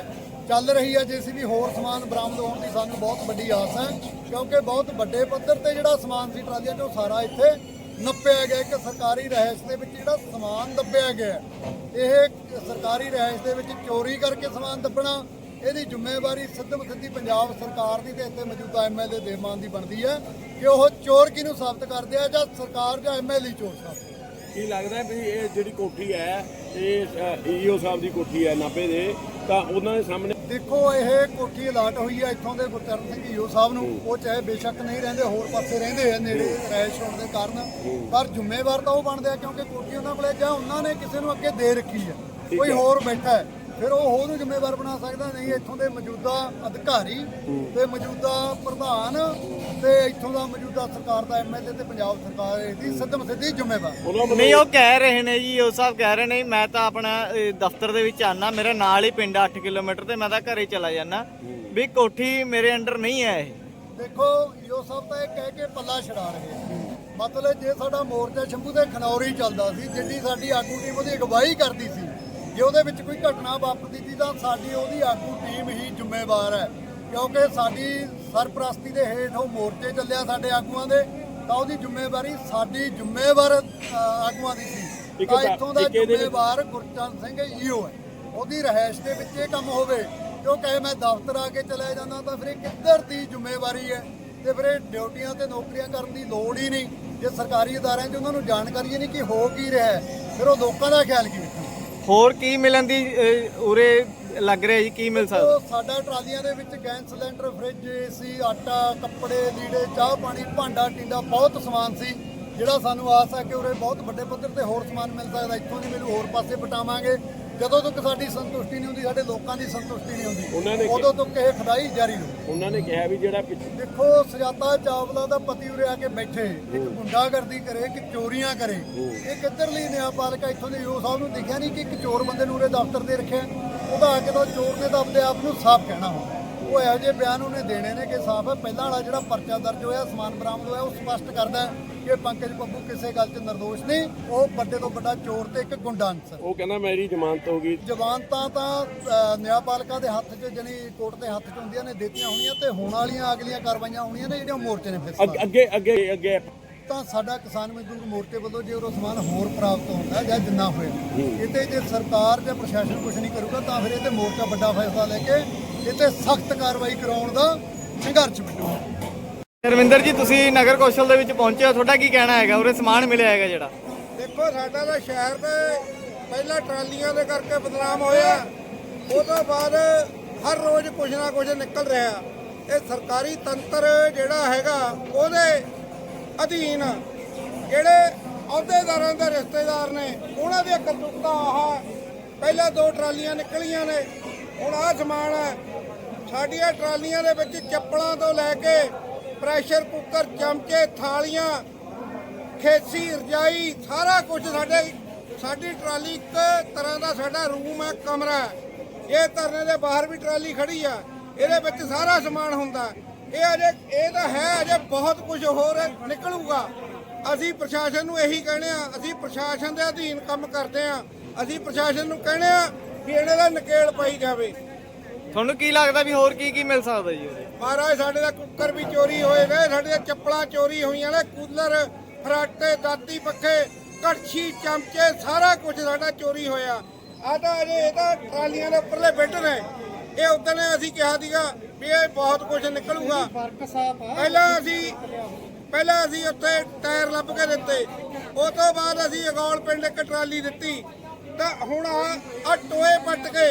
ਚੱਲ ਰਹੀ ਹੈ ਜੀਸੀਬੀ ਹੋਰ ਸਮਾਨ ਬਰਾਮਦ ਹੋਣ ਦੀ ਸਾਨੂੰ ਬਹੁਤ ਵੱਡੀ ਆਸ ਹੈ, ਕਿਉਂਕਿ ਬਹੁਤ ਵੱਡੇ ਪੱਧਰ ਤੇ ਜਿਹੜਾ ਸਮਾਨ ਸੀ ਟਰਾਲੀਆਂ 'ਚੋਂ ਸਾਰਾ ਇੱਥੇ ਨੱਪਿਆ ਗਿਆ ਇੱਕ ਸਰਕਾਰੀ ਰਹਿਸ ਦੇ ਵਿੱਚ ਜਿਹੜਾ ਸਮਾਨ ਦੱਬਿਆ ਗਿਆ। ਇਹ ਸਰਕਾਰੀ ਰਹਿਸ ਦੇ ਵਿੱਚ ਚੋਰੀ ਕਰਕੇ ਸਮਾਨ ਦੱਬਣਾ, ਇਹਦੀ ਜ਼ਿੰਮੇਵਾਰੀ ਸਿੱਧਮ ਸਿੱਧੀ ਪੰਜਾਬ ਸਰਕਾਰ ਦੀ ਤੇ ਇੱਥੇ ਮੌਜੂਦਾ ਐਮਐਲਏ ਦੇਮਾਨ ਦੀ ਬਣਦੀ ਹੈ ਕਿ ਉਹ ਚੋਰ ਕਿਹਨੂੰ ਸਾਬਤ ਕਰਦੇ ਆ ਜਾਂ ਸਰਕਾਰ ਜਾਂ ਐਮਐਲਏ ਚੋਰ ਸਾਬਤ ਕੀ ਲੱਗਦਾ ਵੀ ਇਹ ਜਿਹੜੀ ਕੋਠੀ ਹੈ, ਇਹ ਈਓ ਸਾਹਿਬ ਦੀ ਕੋਠੀ ਹੈ ਨਾਭੇ ਦੇ। ਤਾਂ ਉਹਨਾਂ ਦੇ ਸਾਹਮਣੇ ਦੇਖੋ ਇਹ ਕੋਠੀ ਅਲਾਟ ਹੋਈ ਹੈ ਇੱਥੋਂ ਦੇ ਗੁਰਚਰਨ ਸਿੰਘ ਈਓ ਸਾਹਿਬ ਨੂੰ ਉਹ ਚਾਹੇ ਬੇਸ਼ੱਕ ਨਹੀਂ ਰਹਿੰਦੇ ਹੋਰ ਪਾਸੇ ਰਹਿੰਦੇ ਆ ਨੇੜੇ ਰਹਿਸ਼ ਹੋਣ ਦੇ ਕਾਰਨ। ਪਰ ਜ਼ਿੰਮੇਵਾਰ ਤਾਂ ਉਹ ਬਣਦੇ ਆ ਕਿਉਂਕਿ ਕੋਠੀ ਉਹਨਾਂ ਕੋਲੇ ਜਾਂ ਉਹਨਾਂ ਨੇ ਕਿਸੇ ਨੂੰ ਅੱਗੇ ਦੇ ਰੱਖੀ ਹੈ ਕੋਈ ਹੋਰ ਬੈਠਾ ਹੈ। ਫਿਰ ਉਹ ਉਹਨੂੰ ਜ਼ਿੰਮੇਵਾਰ ਬਣਾ ਸਕਦਾ ਨਹੀਂ ਇੱਥੋਂ ਦੇ ਮੌਜੂਦਾ ਅਧਿਕਾਰੀ ਤੇ ਮੌਜੂਦਾ ਪ੍ਰਧਾਨ ਤੇ ਇੱਥੋਂ ਦਾ ਮੌਜੂਦਾ ਸਰਕਾਰ ਦਾ ਐਮਐਲਏ ਤੇ ਪੰਜਾਬ ਸਰਕਾਰ ਇਹਦੀ ਸਿੱਧਮ ਸਿੱਧੀ ਜ਼ਿੰਮੇਵਾਰ। ਨਹੀਂ ਉਹ ਕਹਿ ਰਹੇ ਨੇ ਜੀ ਉਹ ਸਾਹਿਬ ਕਹਿ ਰਹੇ ਨੇ ਮੈਂ ਤਾਂ ਆਪਣਾ ਦਫ਼ਤਰ ਦੇ ਵਿੱਚ ਆਨਾ ਮੇਰੇ ਨਾਲ ਹੀ ਪਿੰਡ 8 ਕਿਲੋਮੀਟਰ ਤੇ ਮੈਂ ਤਾਂ ਘਰੇ ਚਲਾ ਜਾਣਾ ਵੀ ਕੋਠੀ ਮੇਰੇ ਅੰਡਰ ਨਹੀਂ ਹੈ ਇਹ। ਦੇਖੋ ਯੋ ਸਭ ਤਾਂ ਇਹ ਕਹਿ ਕੇ ਪੱਲਾ ਛਡਾ ਰਹੇ ਮਤਲਬ ਜੇ ਸਾਡਾ ਮੋਰਚਾ ਸ਼ੰਭੂ ਦੇ ਖਨੌਰੀ ਚੱਲਦਾ ਸੀ ਜਿੱਡੀ ਸਾਡੀ ਆਗੂ ਟੀਮ ਉਹਦੀ ਅਗਵਾਈ ਕਰਦੀ ਸੀ ਜੇ ਉਹਦੇ ਵਿੱਚ ਕੋਈ ਘਟਨਾ ਵਾਪਰਦੀ ਸੀ ਤਾਂ ਸਾਡੀ ਉਹਦੀ ਆਗੂ ਟੀਮ ਹੀ ਜ਼ਿੰਮੇਵਾਰ ਹੈ। ਕਿਉਂਕਿ ਸਾਡੀ ਸਰਪ੍ਰਸਤੀ ਦੇ ਹੇਠ ਉਹ ਮੋਰਚੇ ਚੱਲਿਆ ਸਾਡੇ ਆਗੂਆਂ ਦੇ ਤਾਂ ਉਹਦੀ ਜ਼ਿੰਮੇਵਾਰੀ ਸਾਡੀ ਜ਼ਿੰਮੇਵਾਰ ਆਗੂਆਂ ਦੀ ਸੀ। ਤਾਂ ਇੱਥੋਂ ਦਾ ਜ਼ਿੰਮੇਵਾਰ ਗੁਰਚਰਨ ਸਿੰਘ ਈਓ ਹੈ। ਉਹਦੀ ਰਹਿائش ਦੇ ਵਿੱਚ ਇਹ ਕੰਮ ਹੋਵੇ ਕਿਉਂਕਿ ਮੈਂ ਦਫ਼ਤਰ ਆ ਕੇ ਚਲਾ ਜਾਂਦਾ ਤਾਂ ਫਿਰ ਇਹ ਕਿੱਧਰ ਦੀ ਜ਼ਿੰਮੇਵਾਰੀ ਹੈ? ਤੇ ਫਿਰ ਇਹ ਡਿਊਟੀਆਂ ਤੇ ਨੌਕਰੀਆਂ ਕਰਨ ਦੀ ਲੋੜ ਹੀ ਨਹੀਂ। ਜੇ ਸਰਕਾਰੀ ਅਦਾਰਿਆਂ 'ਚ ਉਹਨਾਂ ਨੂੰ ਜਾਣਕਾਰੀ ਨਹੀਂ ਕਿ ਹੋ ਕੀ ਰਿਹਾ ਫਿਰ ਉਹ ਲੋਕਾਂ ਦਾ ਖਿਆਲ ਕੀ ਰੱਖਣ ਹੋਰ ਕੀ ਮਿਲਣ ਦੀ ਅਹ, ਉਰੇ ਲੱਗ ਰਿਹਾ ਜੀ ਕੀ ਮਿਲ ਸਕਦਾ? ਉਹ ਸਾਡਾ ਟਰਾਲੀਆਂ ਦੇ ਵਿੱਚ ਗੈਸ ਸਿਲੰਡਰ ਫ੍ਰਿਜ ਏਸੀ ਆਟਾ ਕੱਪੜੇ ਲੀੜੇ ਚਾਹ ਪਾਣੀ ਭਾਂਡਾ ਟਿੰਡਾ ਬਹੁਤ ਸਮਾਨ ਸੀ। ਜਿਹੜਾ ਸਾਨੂੰ ਆਸ ਹੈ ਕਿ ਉਰੇ ਬਹੁਤ ਵੱਡੇ ਪੱਧਰ ਤੇ ਹੋਰ ਸਮਾਨ ਮਿਲ ਸਕਦਾ ਇੱਥੋਂ ਦੀ ਮੈਨੂੰ ਹੋਰ ਪਾਸੇ ਪਟਾਵਾਂਗੇ ਜਦੋਂ ਤੱਕ ਸਾਡੀ ਸੰਤੁਸ਼ਟੀ ਨਹੀਂ ਹੁੰਦੀ ਸਾਡੇ ਲੋਕਾਂ ਦੀ ਸੰਤੁਸ਼ਟੀ ਨਹੀਂ ਉਹਨਾਂ ਹੁੰਦੀ ਨੇ ਉਦੋਂ ਤੱਕ ਇਹ ਖਦਾਈ ਜਾਰੀ ਰਹੂ। ਉਹਨਾਂ ਨੇ ਕਿਹਾ ਵੀ ਜਿਹੜਾ ਪਿੱਛੇ ਦੇਖੋ ਸੁਜਾਤਾ ਚਾਵਲਾ ਦਾ ਪਤੀ ਉਰੇ ਆ ਕੇ ਬੈਠੇ ਇੱਕ ਗੁੰਡਾਗਰਦੀ ਕਰੇ ਕਿ ਚੋਰੀਆਂ ਕਰੇ। ਇਹ ਕਿੱਧਰ ਲਈ ਨਿਆਂਪਾਲਿਕਾ ਇੱਥੋਂ ਦੇ ਯੋ ਸਾਹਿਬ ਨੂੰ ਦਿਖਿਆ ਨਹੀਂ ਕਿ ਇੱਕ ਚੋਰ ਬੰਦੇ ਨੂੰ ਉਰੇ ਦਫ਼ਤਰ ਦੇ ਰੱਖਿਆ। ਉਹਦਾ ਆ ਕੇ ਤਾਂ ਚੋਰ ਨੇ ਤਾਂ ਆਪਣੇ ਆਪ ਨੂੰ ਸਾਫ਼ ਕਹਿਣਾ ਹੁੰਦਾ ਉਹ ਇਹੋ ਜਿਹੇ ਬਿਆਨ ਉਹਨੇ ਦੇਣੇ ਨੇ ਕਿ ਸਾਫ਼ ਹੈ ਪਹਿਲਾਂ ਵਾਲਾ ਜਿਹੜਾ ਪਰਚਾ ਦਰਜ ਹੋਇਆ ਸਮਾਨ ਬਰਾਮਦ ਹੋਇਆ ਉਹ ਸਪਸ਼ਟ ਕਰਦਾ ਹੈ ਕਿ ਪੰਕਜ ਬੱਬੂ ਕਿਸੇ ਗੱਲ 'ਚ ਨਿਰਦੋਸ਼ ਨਹੀਂ ਉਹ ਵੱਡੇ ਤੋਂ ਵੱਡਾ ਚੋਰ ਤੇ ਇੱਕ ਗੁੰਡਾ ਅਨਸਰ। ਉਹ ਕਹਿੰਦਾ ਮੇਰੀ ਜ਼ਮਾਨਤ ਹੋ ਗਈ। ਜ਼ਮਾਨਤਾਂ ਤਾਂ ਨਿਆਂਪਾਲਿਕਾ ਦੇ ਹੱਥ 'ਚ ਜਣੀ ਕੋਰਟ ਦੇ ਹੱਥ 'ਚ ਹੁੰਦੀਆਂ ਨੇ ਦਿੱਤੀਆਂ ਹੋਣੀਆਂ ਤੇ ਹੋਣ ਵਾਲੀਆਂ ਅਗਲੀਆਂ ਕਾਰਵਾਈਆਂ ਹੋਣੀਆਂ ਨੇ ਜਿਹੜੀਆਂ ਮੋਰਚੇ ਨੇ ਫਿਰ ਅੱਗੇ- ਅੱਗੇ ਅੱਗੇ ਤਾਂ ਸਾਡਾ ਕਿਸਾਨ ਮਜ਼ਦੂਰ ਮੋਰਚੇ ਵੱਲੋਂ ਜੇ ਉਹ ਸਮਾਨ ਹੋਰ ਪ੍ਰਾਪਤ ਹੁੰਦਾ ਜਾਂ ਜਿੰਨਾ ਹੋਇਆ ਇਹਤੇ ਜੇ ਸਰਕਾਰ ਜਾਂ ਪ੍ਰਸ਼ਾਸਨ ਕੁਝ ਨਹੀਂ ਕਰੂਗਾ ਤਾਂ ਫਿਰ ਇਹ ਤੇ ਮੋਰਚਾ ਵੱਡਾ ਫੈਸਲਾ ਲੈ ਕੇ ਇਹਤੇ ਸਖਤ ਕਾਰਵਾਈ ਕਰਾਉਣ ਦਾ ਸੰਘਰਸ਼ ਵਿੱਢੂਗਾ ਰਵਿੰਦਰ ਜੀ ਤੁਸੀਂ ਨਗਰ ਕੌਸ਼ਲ ਦੇ ਵਿੱਚ ਪਹੁੰਚੇ ਹੋ। ਤੁਹਾਡਾ ਕੀ ਕਹਿਣਾ ਹੈਗਾ? ਉਰੇ ਸਮਾਨ ਮਿਲਿਆ ਹੈਗਾ ਜਿਹੜਾ। ਦੇਖੋ ਸਾਡਾ ਤਾਂ ਸ਼ਹਿਰ ਤੇ ਪਹਿਲਾਂ ਟਰਾਲੀਆਂ ਦੇ ਕਰਕੇ ਬਦਨਾਮ ਹੋਇਆ। ਉਹ ਤੋਂ ਬਾਅਦ ਹਰ ਰੋਜ਼ ਕੁਝ ਨਾ ਕੁਝ ਨਿਕਲ ਰਿਹਾ। ਇਹ ਸਰਕਾਰੀ ਤੰਤਰ ਜਿਹੜਾ ਹੈਗਾ ਉਹਦੇ ਅਧੀਨ ਜਿਹੜੇ ਅਹੁਦੇਦਾਰਾਂ ਦੇ ਰਿਸ਼ਤੇਦਾਰ ਨੇ ਉਹਨਾਂ ਦੀਆਂ ਕਰਤੂਤਾਂ ਆਹ ਪਹਿਲਾਂ ਦੋ ਟਰਾਲੀਆਂ ਨਿਕਲੀਆਂ ਨੇ। ਹੁਣ ਆਹ ਸਮਾਨ ਹੈ ਸਾਡੀਆਂ ਟਰਾਲੀਆਂ ਦੇ ਵਿੱਚ ਚੱਪਲਾਂ ਤੋਂ ਲੈ ਕੇ ਪ੍ਰੈਸ਼ਰ ਕੁੱਕਰ, ਚਮਚੇ, ਥਾਲੀਆਂ, ਖੇਸੀ, ਰਜਾਈ, ਸਾਰਾ ਕੁਝ ਸਾਡੇ ਸਾਡੀ ਟਰਾਲੀ ਇੱਕ ਤਰ੍ਹਾਂ ਦਾ ਸਾਡਾ ਰੂਮ ਹੈ, ਕਮਰਾ ਇਹ ਧਰਨੇ ਦੇ ਬਾਹਰ ਵੀ ਟਰਾਲੀ ਖੜੀ ਆ। ਇਹਦੇ ਵਿੱਚ ਸਾਰਾ ਸਮਾਨ ਹੁੰਦਾ। ਇਹ ਅਜੇ ਇਹ ਤਾਂ ਹੈ ਅਜੇ ਬਹੁਤ ਕੁਝ ਹੋਰ ਨਿਕਲੂਗਾ। ਅਸੀਂ ਪ੍ਰਸ਼ਾਸਨ ਨੂੰ ਇਹੀ ਕਹਿੰਦੇ ਆ ਅਸੀਂ ਪ੍ਰਸ਼ਾਸਨ ਦੇ ਅਧੀਨ ਕੰਮ ਕਰਦੇ ਆ ਅਸੀਂ ਪ੍ਰਸ਼ਾਸਨ ਨੂੰ ਕਹਿੰਦੇ ਆ ਵੀ ਇਹਨਾਂ ਦਾ ਨਕੇਲ ਪਾਈ ਜਾਵੇ। ਤੁਹਾਨੂੰ ਕੀ ਲੱਗਦਾ ਵੀ ਹੋਰ ਕੀ ਕੀ ਮਿਲ ਸਕਦਾ ਜੀ ਉਰੇ ਮਹਾਰਾਜ, ਸਾਡੇ ਦਾ ਕੁੱਕਰ ਵੀ ਚੋਰੀ ਹੋਏ ਨੇ ਸਾਡੇ ਦੀਆਂ ਚੱਪਲਾਂ ਚੋਰੀ ਹੋਈਆਂ ਨੇ, ਕੂਲਰ, ਫਰਾਟੇ ਦਾਤੀ ਪੱਖੇ, ਕੜਛੀ, ਚਮਚੇ, ਸਾਰਾ ਕੁਝ ਸਾਡਾ ਚੋਰੀ ਹੋਇਆ। ਆ ਤਾਂ ਅਜੇ ਇਹ ਤਾਂ ਟਰਾਲੀਆਂ ਦੇ ਉੱਪਰਲੇ ਬਿੱਟ ਨੇ। ਇਹ ਉਦੋਂ ਨੇ ਅਸੀਂ ਕਿਹਾ ਸੀਗਾ ਵੀ ਇਹ ਬਹੁਤ ਕੁਝ ਨਿਕਲੂਗਾ। ਪਹਿਲਾਂ ਅਸੀਂ ਪਹਿਲਾਂ ਅਸੀਂ ਉੱਥੇ ਟਾਇਰ ਲੱਭ ਕੇ ਦਿੱਤੇ। ਉਸ ਤੋਂ ਬਾਅਦ ਅਸੀਂ ਅਗੌਲ ਪਿੰਡ ਇੱਕ ਟਰਾਲੀ ਦਿੱਤੀ। ਤਾਂ ਹੁਣ ਆ ਆ ਟੋਏ ਪੱਟ ਕੇ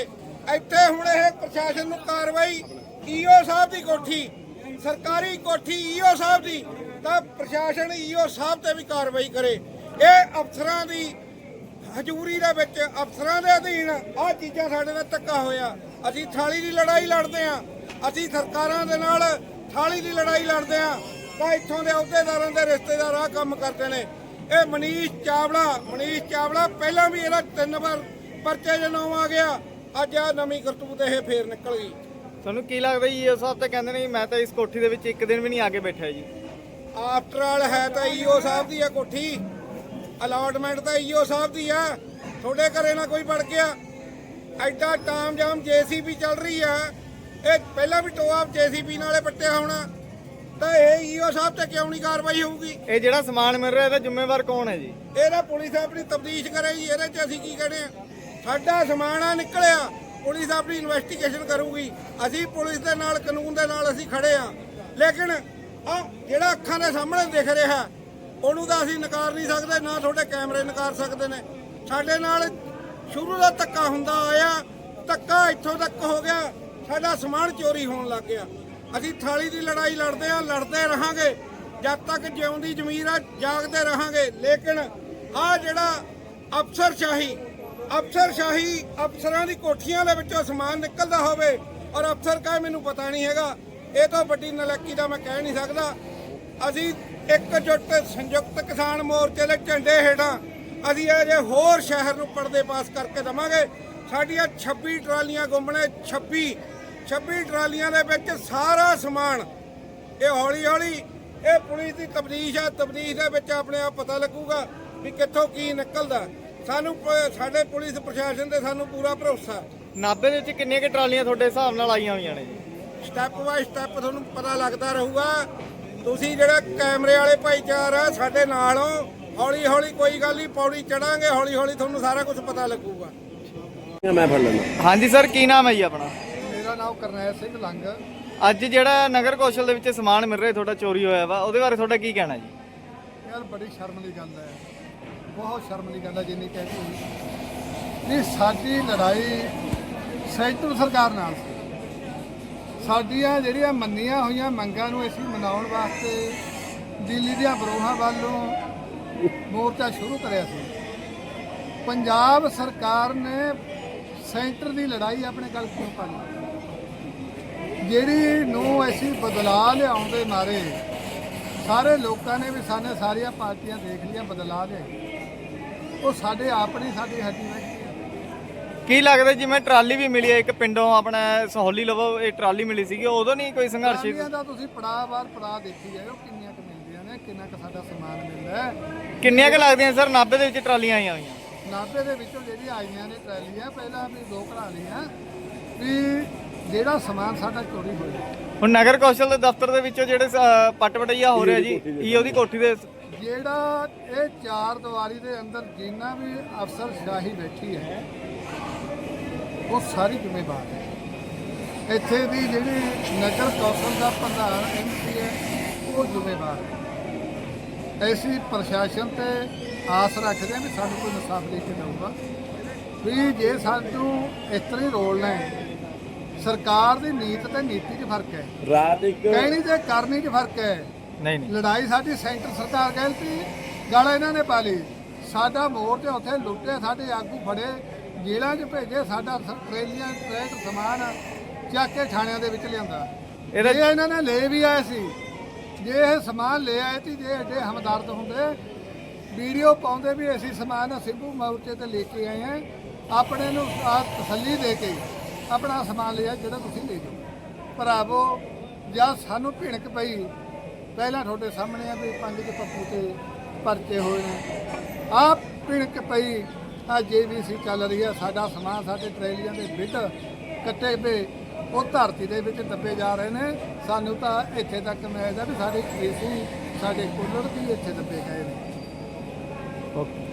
ਇੱਥੇ ਹੁਣ ਇਹ ਪ੍ਰਸ਼ਾਸਨ ਨੂੰ ਕਾਰਵਾਈ ਈਓ ਸਾਹਿਬ ਦੀ ਕੋਠੀ, ਸਰਕਾਰੀ ਕੋਠੀ ਈਓ ਸਾਹਿਬ ਦੀ, ਤਾਂ ਪ੍ਰਸ਼ਾਸਨ ਈਓ ਸਾਹਿਬ ਤੇ ਵੀ ਕਾਰਵਾਈ ਕਰੇ। ਇਹ ਅਫਸਰਾਂ ਦੀ ਹਜ਼ੂਰੀ ਦੇ ਵਿੱਚ, ਅਫਸਰਾਂ ਦੇ ਅਧੀਨ ਆਹ ਚੀਜ਼ਾਂ ਸਾਡੇ ਨਾਲ ਧੱਕਾ ਹੋਇਆ। ਅਸੀਂ ਥਾਲੀ ਦੀ ਲੜਾਈ ਲੜਦੇ ਆ ਅਸੀਂ ਸਰਕਾਰਾਂ ਦੇ ਨਾਲ ਥਾਲੀ ਦੀ ਲੜਾਈ ਲੜਦੇ ਆ ਤਾਂ ਇੱਥੋਂ ਦੇ ਅਹੁਦੇਦਾਰਾਂ ਦੇ ਰਿਸ਼ਤੇਦਾਰ ਆਹ ਕੰਮ ਕਰਦੇ ਨੇ। ਇਹ ਮਨੀਸ਼ ਚਾਵਲਾ ਮਨੀਸ਼ ਚਾਵਲਾ ਪਹਿਲਾਂ ਵੀ ਇਹਦਾ ਤਿੰਨ ਵਾਰ ਪਰਚੇ ਜਨਮ ਆ ਗਿਆ। ਅੱਜ ਆ ਨਵੀਂ ਕਰਤੂਤ ਇਹ ਫੇਰ ਨਿਕਲ ਗਈ। ਤੁਹਾਨੂੰ ਕੀ ਲੱਗਦਾ ਜੀ ਇਹ ਸਾਹਿਬ ਤਾਂ ਕਹਿੰਦੇ ਨੇ ਜੀ, ਮੈਂ ਤਾਂ ਇਸ ਕੋਠੀ ਦੇ ਵਿੱਚ ਇੱਕ ਦਿਨ ਵੀ ਨਹੀਂ ਆ ਕੇ ਬੈਠਾ ਜੀ। ਆਫਟਰ ਆਲ ਹੈ ਤਾਂ ਈਓ ਸਾਹਿਬ ਦੀ ਆ ਕੋਠੀ। ਅਲਾਟਮੈਂਟ ਤਾਂ ਈਓ ਸਾਹਿਬ ਦੀ ਆ। ਤੁਹਾਡੇ ਘਰੇ ਨਾ ਕੋਈ ਵੜ ਗਿਆ। ਐਡਾ ਟਾਮ ਜਾਮ ਜੀਸੀਬੀ ਚੱਲ ਰਹੀ ਆ। ਇਹ ਪਹਿਲਾਂ ਵੀ ਟੋਆ ਜੀਸੀਬੀ ਨਾਲੇ ਪੱਟਿਆ ਹੋਣਾ। ਤਾਂ ਇਹ ਈਓ ਸਾਹਿਬ ਤੇ ਕਿਉਂ ਨਹੀਂ ਕਾਰਵਾਈ ਹੋਊਗੀ? ਇਹ ਜਿਹੜਾ ਸਮਾਨ ਮਿਲ ਰਿਹਾ ਇਹਦਾ ਜ਼ਿੰਮੇਵਾਰ ਕੌਣ ਹੈ ਜੀ? ਇਹਦਾ ਪੁਲਿਸ ਆਪਣੀ ਤਬਦੀਸ਼ ਕਰੇ ਜੀ ਇਹਦੇ 'ਚ ਅਸੀਂ ਕੀ ਕਹਿੰਦੇ ਆ? ਸਾਡਾ ਸਮਾਨ ਆ, ਨਿਕਲਿਆ। ਪੁਲਿਸ ਆਪਣੀ ਇਨਵੈਸਟੀਗੇਸ਼ਨ ਕਰੂਗੀ। ਅਸੀਂ ਪੁਲਿਸ ਦੇ ਨਾਲ, ਕਾਨੂੰਨ ਦੇ ਨਾਲ ਅਸੀਂ ਖੜੇ ਆ। ਲੇਕਿਨ ਆ ਜਿਹੜਾ ਅੱਖਾਂ ਦੇ ਸਾਹਮਣੇ ਦਿਖ ਰਿਹਾ, ਉਹਨੂੰ ਤਾਂ ਅਸੀਂ ਨਕਾਰ ਨਹੀਂ ਸਕਦੇ, ਨਾ ਤੁਹਾਡੇ ਕੈਮਰੇ ਨਕਾਰ ਸਕਦੇ ਨੇ। ਸਾਡੇ ਨਾਲ ਸ਼ੁਰੂ ਦਾ ਧੱਕਾ ਹੁੰਦਾ ਆਇਆ, ਧੱਕਾ ਇੱਥੋਂ ਤੱਕ ਹੋ ਗਿਆ, ਸਾਡਾ ਸਮਾਨ ਚੋਰੀ ਹੋਣ ਲੱਗ ਗਿਆ। ਅਸੀਂ ਥਾਲੀ ਦੀ ਲੜਾਈ ਲੜਦੇ ਆ, ਲੜਦੇ ਰਹਾਂਗੇ। ਜਦ ਤੱਕ ਜਿਉਂਦੀ ਜ਼ਮੀਰ ਆ, ਜਾਗਦੇ ਰਹਾਂਗੇ। ਲੇਕਿਨ ਆ ਜਿਹੜਾ ਅਫਸਰ ਅਫਸਰਸ਼ਾਹੀ ਅਫਸਰਸ਼ਾਹੀ ਅਫਸਰਾਂ ਦੀ ਕੋਠੀਆਂ ਦੇ ਵਿੱਚੋਂ ਸਮਾਨ ਨਿਕਲਦਾ ਹੋਵੇ ਔਰ ਅਫਸਰ ਕਹੇ, ਮੈਨੂੰ ਪਤਾ ਨਹੀਂ ਹੈਗਾ। ਇਹ ਤੋਂ ਵੱਡੀ ਨਲੱਕੀ ਦਾ ਮੈਂ ਕਹਿ ਨਹੀਂ ਸਕਦਾ। ਅਸੀਂ ਇੱਕ ਜੁੱਟ ਸੰਯੁਕਤ ਕਿਸਾਨ ਮੋਰਚੇ ਦੇ ਝੰਡੇ ਹੇਠਾਂ ਅਸੀਂ ਇਹ ਜੇ ਹੋਰ ਸ਼ਹਿਰ ਨੂੰ ਪਰਦੇ ਪਾਸ ਕਰਕੇ ਦਵਾਂਗੇ। ਸਾਡੀਆਂ 26 ਟਰਾਲੀਆਂ ਗੁੰਮਣੇ 26 26 ਟਰਾਲੀਆਂ ਦੇ ਵਿੱਚ ਸਾਰਾ ਸਮਾਨ, ਇਹ ਹੌਲੀ ਹੌਲੀ ਇਹ ਪੁਲਿਸ ਦੀ ਤਬਦੀਸ਼ ਆ। ਤਬਦੀਸ਼ ਦੇ ਵਿੱਚ ਆਪਣੇ ਆਪ ਪਤਾ ਲੱਗੂਗਾ ਵੀ ਕਿੱਥੋਂ ਕੀ ਨਿਕਲਦਾ। ਸਾਨੂੰ ਪ- ਸਾਡੇ ਪੁਲਿਸ ਪ੍ਰਸ਼ਾਸਨ ਤੇ ਸਾਨੂੰ ਪੂਰਾ ਭਰੋਸਾ। ਨਾਭੇ ਦੇ ਵਿੱਚ ਕਿੰਨੀਆਂ ਕਿ ਟਰਾਲੀਆਂ ਤੁਹਾਡੇ ਹਿਸਾਬ ਨਾਲ ਆਈਆਂ ਹੋਈਆਂ ਨੇ ਜੀ? ਸਟੈਪ ਬਾਈ ਸਟੈਪ ਤੁਹਾਨੂੰ ਪਤਾ ਲੱਗਦਾ ਰਹੂਗਾ। ਤੁਸੀਂ ਜਿਹੜਾ ਕੈਮਰੇ ਵਾਲੇ ਭਾਈਚਾਰਾ ਸਾਡੇ ਨਾਲ ਹੋ ਹੌਲੀ ਹੌਲੀ ਕੋਈ ਗੱਲ ਨਹੀਂ ਪੌੜੀ ਚੜਾਂਗੇ ਹੌਲੀ ਹੌਲੀ ਤੁਹਾਨੂੰ ਸਾਰਾ ਕੁਝ ਪਤਾ ਲੱਗੂਗਾ। ਹਾਂਜੀ ਸਰ ਕੀ ਨਾਮ ਹੈ ਜੀ ਆਪਣਾ? ਮੇਰਾ ਨਾਮ ਕਰਨੈਲ ਸਿੰਘ ਲੰਗ। ਅੱਜ ਜਿਹੜਾ ਨਗਰ ਕੌਸ਼ਲ ਦੇ ਵਿੱਚ ਸਮਾਨ ਮਿਲ ਰਿਹਾ ਤੁਹਾਡਾ ਚੋਰੀ ਹੋਇਆ ਵਾ ਉਹਦੇ ਬਾਰੇ ਤੁਹਾਡਾ ਕੀ ਕਹਿਣਾ ਜੀ? ਯਾਰ ਬੜੀ ਸ਼ਰਮ ਦੀ ਗੱਲ ਹੈ। ਬਹੁਤ ਸ਼ਰਮ ਦੀ ਗੱਲ ਹੈ ਜਿੰਨੀ ਕਹਿ ਹੋਈ। ਨਹੀਂ, ਸਾਡੀ ਲੜਾਈ ਸੈਂਟਰ ਸਰਕਾਰ ਨਾਲ ਸੀ। ਸਾਡੀਆਂ ਜਿਹੜੀਆਂ ਮੰਨੀਆਂ ਹੋਈਆਂ ਮੰਗਾਂ ਨੂੰ ਅਸੀਂ ਮਨਾਉਣ ਵਾਸਤੇ ਦਿੱਲੀ ਦੀਆਂ ਬਰੋਹਾਂ ਵੱਲੋਂ ਮੋਰਚਾ ਸ਼ੁਰੂ ਕਰਿਆ ਸੀ। ਪੰਜਾਬ ਸਰਕਾਰ ਨੇ ਸੈਂਟਰ ਦੀ ਲੜਾਈ ਆਪਣੇ ਗੱਲ ਕਿਉਂ ਪਾਈ? ਜਿਹੜੀ ਨੂੰ ਅਸੀਂ ਬਦਲਾਅ ਲਿਆਉਣ ਦੇ ਮਾਰੇ, ਸਾਰੇ ਲੋਕਾਂ ਨੇ ਵੀ ਸਾਨੇ ਸਾਰੀਆਂ ਪਾਰਟੀਆਂ ਦੇਖ ਲਈਆਂ ਬਦਲਾ ਲਿਆ ਉਹ ਸਾਡੇ ਆਪਣੀ ਸਾਡੀ ਹੱਡੀ ਵਿੱਚ ਕੀ ਲੱਗਦਾ ਜਿਵੇਂ ਟਰਾਲੀ ਵੀ ਮਿਲੀ ਹੈ ਇੱਕ ਪਿੰਡੋਂ ਆਪਣਾ ਸਹੌਲੀ ਲਵੋ ਇਹ ਟਰਾਲੀ ਮਿਲੀ ਸੀਗੀ ਉਦੋਂ ਨਹੀਂ ਕੋਈ ਸੰਘਰਸ਼ ਟਰਾਲੀਆਂ ਦਾ ਤੁਸੀਂ ਪੜਾਅ ਵਾਰ ਪੜਾਅ ਦੇਖੀ ਜਾਓ ਕਿੰਨੀਆਂ ਕੁ ਮਿਲਦੀਆਂ ਨੇ ਕਿੰਨਾ ਕੁ ਸਾਡਾ ਸਮਾਨ ਮਿਲਦਾ ਹੈ। ਕਿੰਨੀਆਂ ਕੁ ਲੱਗਦੀਆਂ ਸਰ? ਨਾਭੇ ਦੇ ਵਿੱਚ ਟਰਾਲੀਆਂ ਆਈਆਂ ਹੋਈਆਂ। ਨਾਭੇ ਦੇ ਵਿੱਚੋਂ ਜਿਹੜੀ ਆਈਆਂ ਨੇ ਟਰਾਲੀਆਂ ਪਹਿਲਾਂ ਵੀ ਦੋ ਘਰਾਂ ਲਈਆਂ ਵੀ ਜਿਹੜਾ ਸਮਾਨ ਸਾਡਾ ਚੋਰੀ ਹੋਇਆ। ਹੁਣ ਨਗਰ ਕੌਸ਼ਲ ਦੇ ਦਫ਼ਤਰ ਦੇ ਵਿੱਚੋਂ ਜਿਹੜੇ ਅ, ਪੱਟ ਵਟਈਆ ਹੋ ਰਿਹਾ ਜੀ ਈਓ ਦੀ ਕੋਠੀ ਦੇ ਜਿਹੜਾ ਇਹ ਚਾਰ ਦੀਵਾਰੀ ਦੇ ਅੰਦਰ ਜਿੰਨਾ ਵੀ ਅਫਸਰ ਸ਼ਾਹੀ ਬੈਠੀ ਹੈ ਉਹ ਸਾਰੀ ਜ਼ਿੰਮੇਵਾਰ ਹੈ। ਇੱਥੇ ਦੀ ਜਿਹੜੀ ਨਗਰ ਕੌਂਸਲ ਦਾ ਪ੍ਰਧਾਨ ਐਮਪੀ ਹੈ ਉਹ ਜ਼ਿੰਮੇਵਾਰ ਹੈ। ਐਸੀ ਪ੍ਰਸ਼ਾਸਨ ਤੇ ਆਸ ਰੱਖਦੇ ਹਾਂ ਵੀ ਸਾਨੂੰ ਕੋਈ ਇਨਸਾਫ ਦੇ ਕੇ ਦਊਗਾ ਵੀ ਜੇ ਸਾਨੂੰ ਇਸ ਤਰ੍ਹਾਂ ਹੀ ਰੋਲਣਾ ਹੈ ਸਰਕਾਰ ਦੀ ਨੀਤ ਤੇ ਨੀਤੀ 'ਚ ਫ਼ਰਕ ਹੈ। ਰਾਤ ਇੱਕ ਕਹਿਣੀ ਤੇ ਕਰਨੀ 'ਚ ਫ਼ਰਕ ਹੈ। ਨਹੀਂ ਨਹੀਂ। ਲੜਾਈ ਸਾਡੀ ਸੈਂਟਰ ਸਰਕਾਰ ਗਲਤੀ ਗਾਲਾਂ ਇਹਨਾਂ ਨੇ ਪਾ ਲਈ ਸਾਡਾ ਮੋਰਚਾ ਉੱਥੇ ਲੁੱਟੇ ਸਾਡੇ ਆਗੂ ਫੜੇ ਜੇਲ੍ਹਾਂ 'ਚ ਭੇਜੇ ਸਾਡਾ ਟਰੇਲੀਆਂ ਟਰੈਕ ਸਮਾਨ ਚੱਕ ਕੇ ਥਾਣਿਆਂ ਦੇ ਵਿੱਚ ਲਿਆਂਦਾ। ਇਹਦਾ- ਇਹ ਇਹਨਾਂ ਨੇ ਲੈ ਵੀ ਆਏ ਸੀ ਜੇ ਇਹ ਸਮਾਨ ਲੈ ਆਏ ਸੀ ਜੇ ਐਡੇ ਹਮਦਰਦ ਹੁੰਦੇ ਵੀਡੀਓ ਪਾਉਂਦੇ ਵੀ ਅਸੀਂ ਸਮਾਨ ਸਿੰਭੂ ਮੋਰਚੇ ਤੇ ਲੈ ਕੇ ਆਏ ਹਾਂ ਆਪਣੇ ਨੂੰ ਆ ਤਸੱਲੀ ਦੇ ਕੇ ਆਪਣਾ ਸਮਾਨ ਲਿਆ ਜਿਹੜਾ ਤੁਸੀਂ ਲੈ ਜਾਓ। ਭਰਾਵੋ ਜਦ ਸਾਨੂੰ ਭਿਣਕ ਪਈ ਪਹਿਲਾਂ ਤੁਹਾਡੇ ਸਾਹਮਣੇ ਆ ਵੀ ਪੰਜ ਦੇ ਪੱਪੂ ਤੇ ਪਰਚੇ ਹੋਏ ਨੇ। ਆ ਭਿਣਕ ਪਈ ਆ ਜੀਵੀਸੀ ਚੱਲ ਰਹੀ ਆ, ਸਾਡਾ ਸਮਾਨ ਸਾਡੇ ਟਰੇਲੀਆਂ ਦੇ ਬਿੱਡ ਕੱਟੇ ਪਏ, ਉਹ ਧਰਤੀ ਦੇ ਵਿੱਚ ਦੱਬੇ ਜਾ ਰਹੇ ਨੇ। ਸਾਨੂੰ ਤਾਂ ਇੱਥੇ ਤੱਕ ਮਿਲਦਾ ਵੀ ਸਾਡੇ ਏਸੀ, ਸਾਡੇ ਕੂਲਰ ਵੀ ਇੱਥੇ ਦੱਬੇ ਗਏ ਨੇ। ਓਕੇ।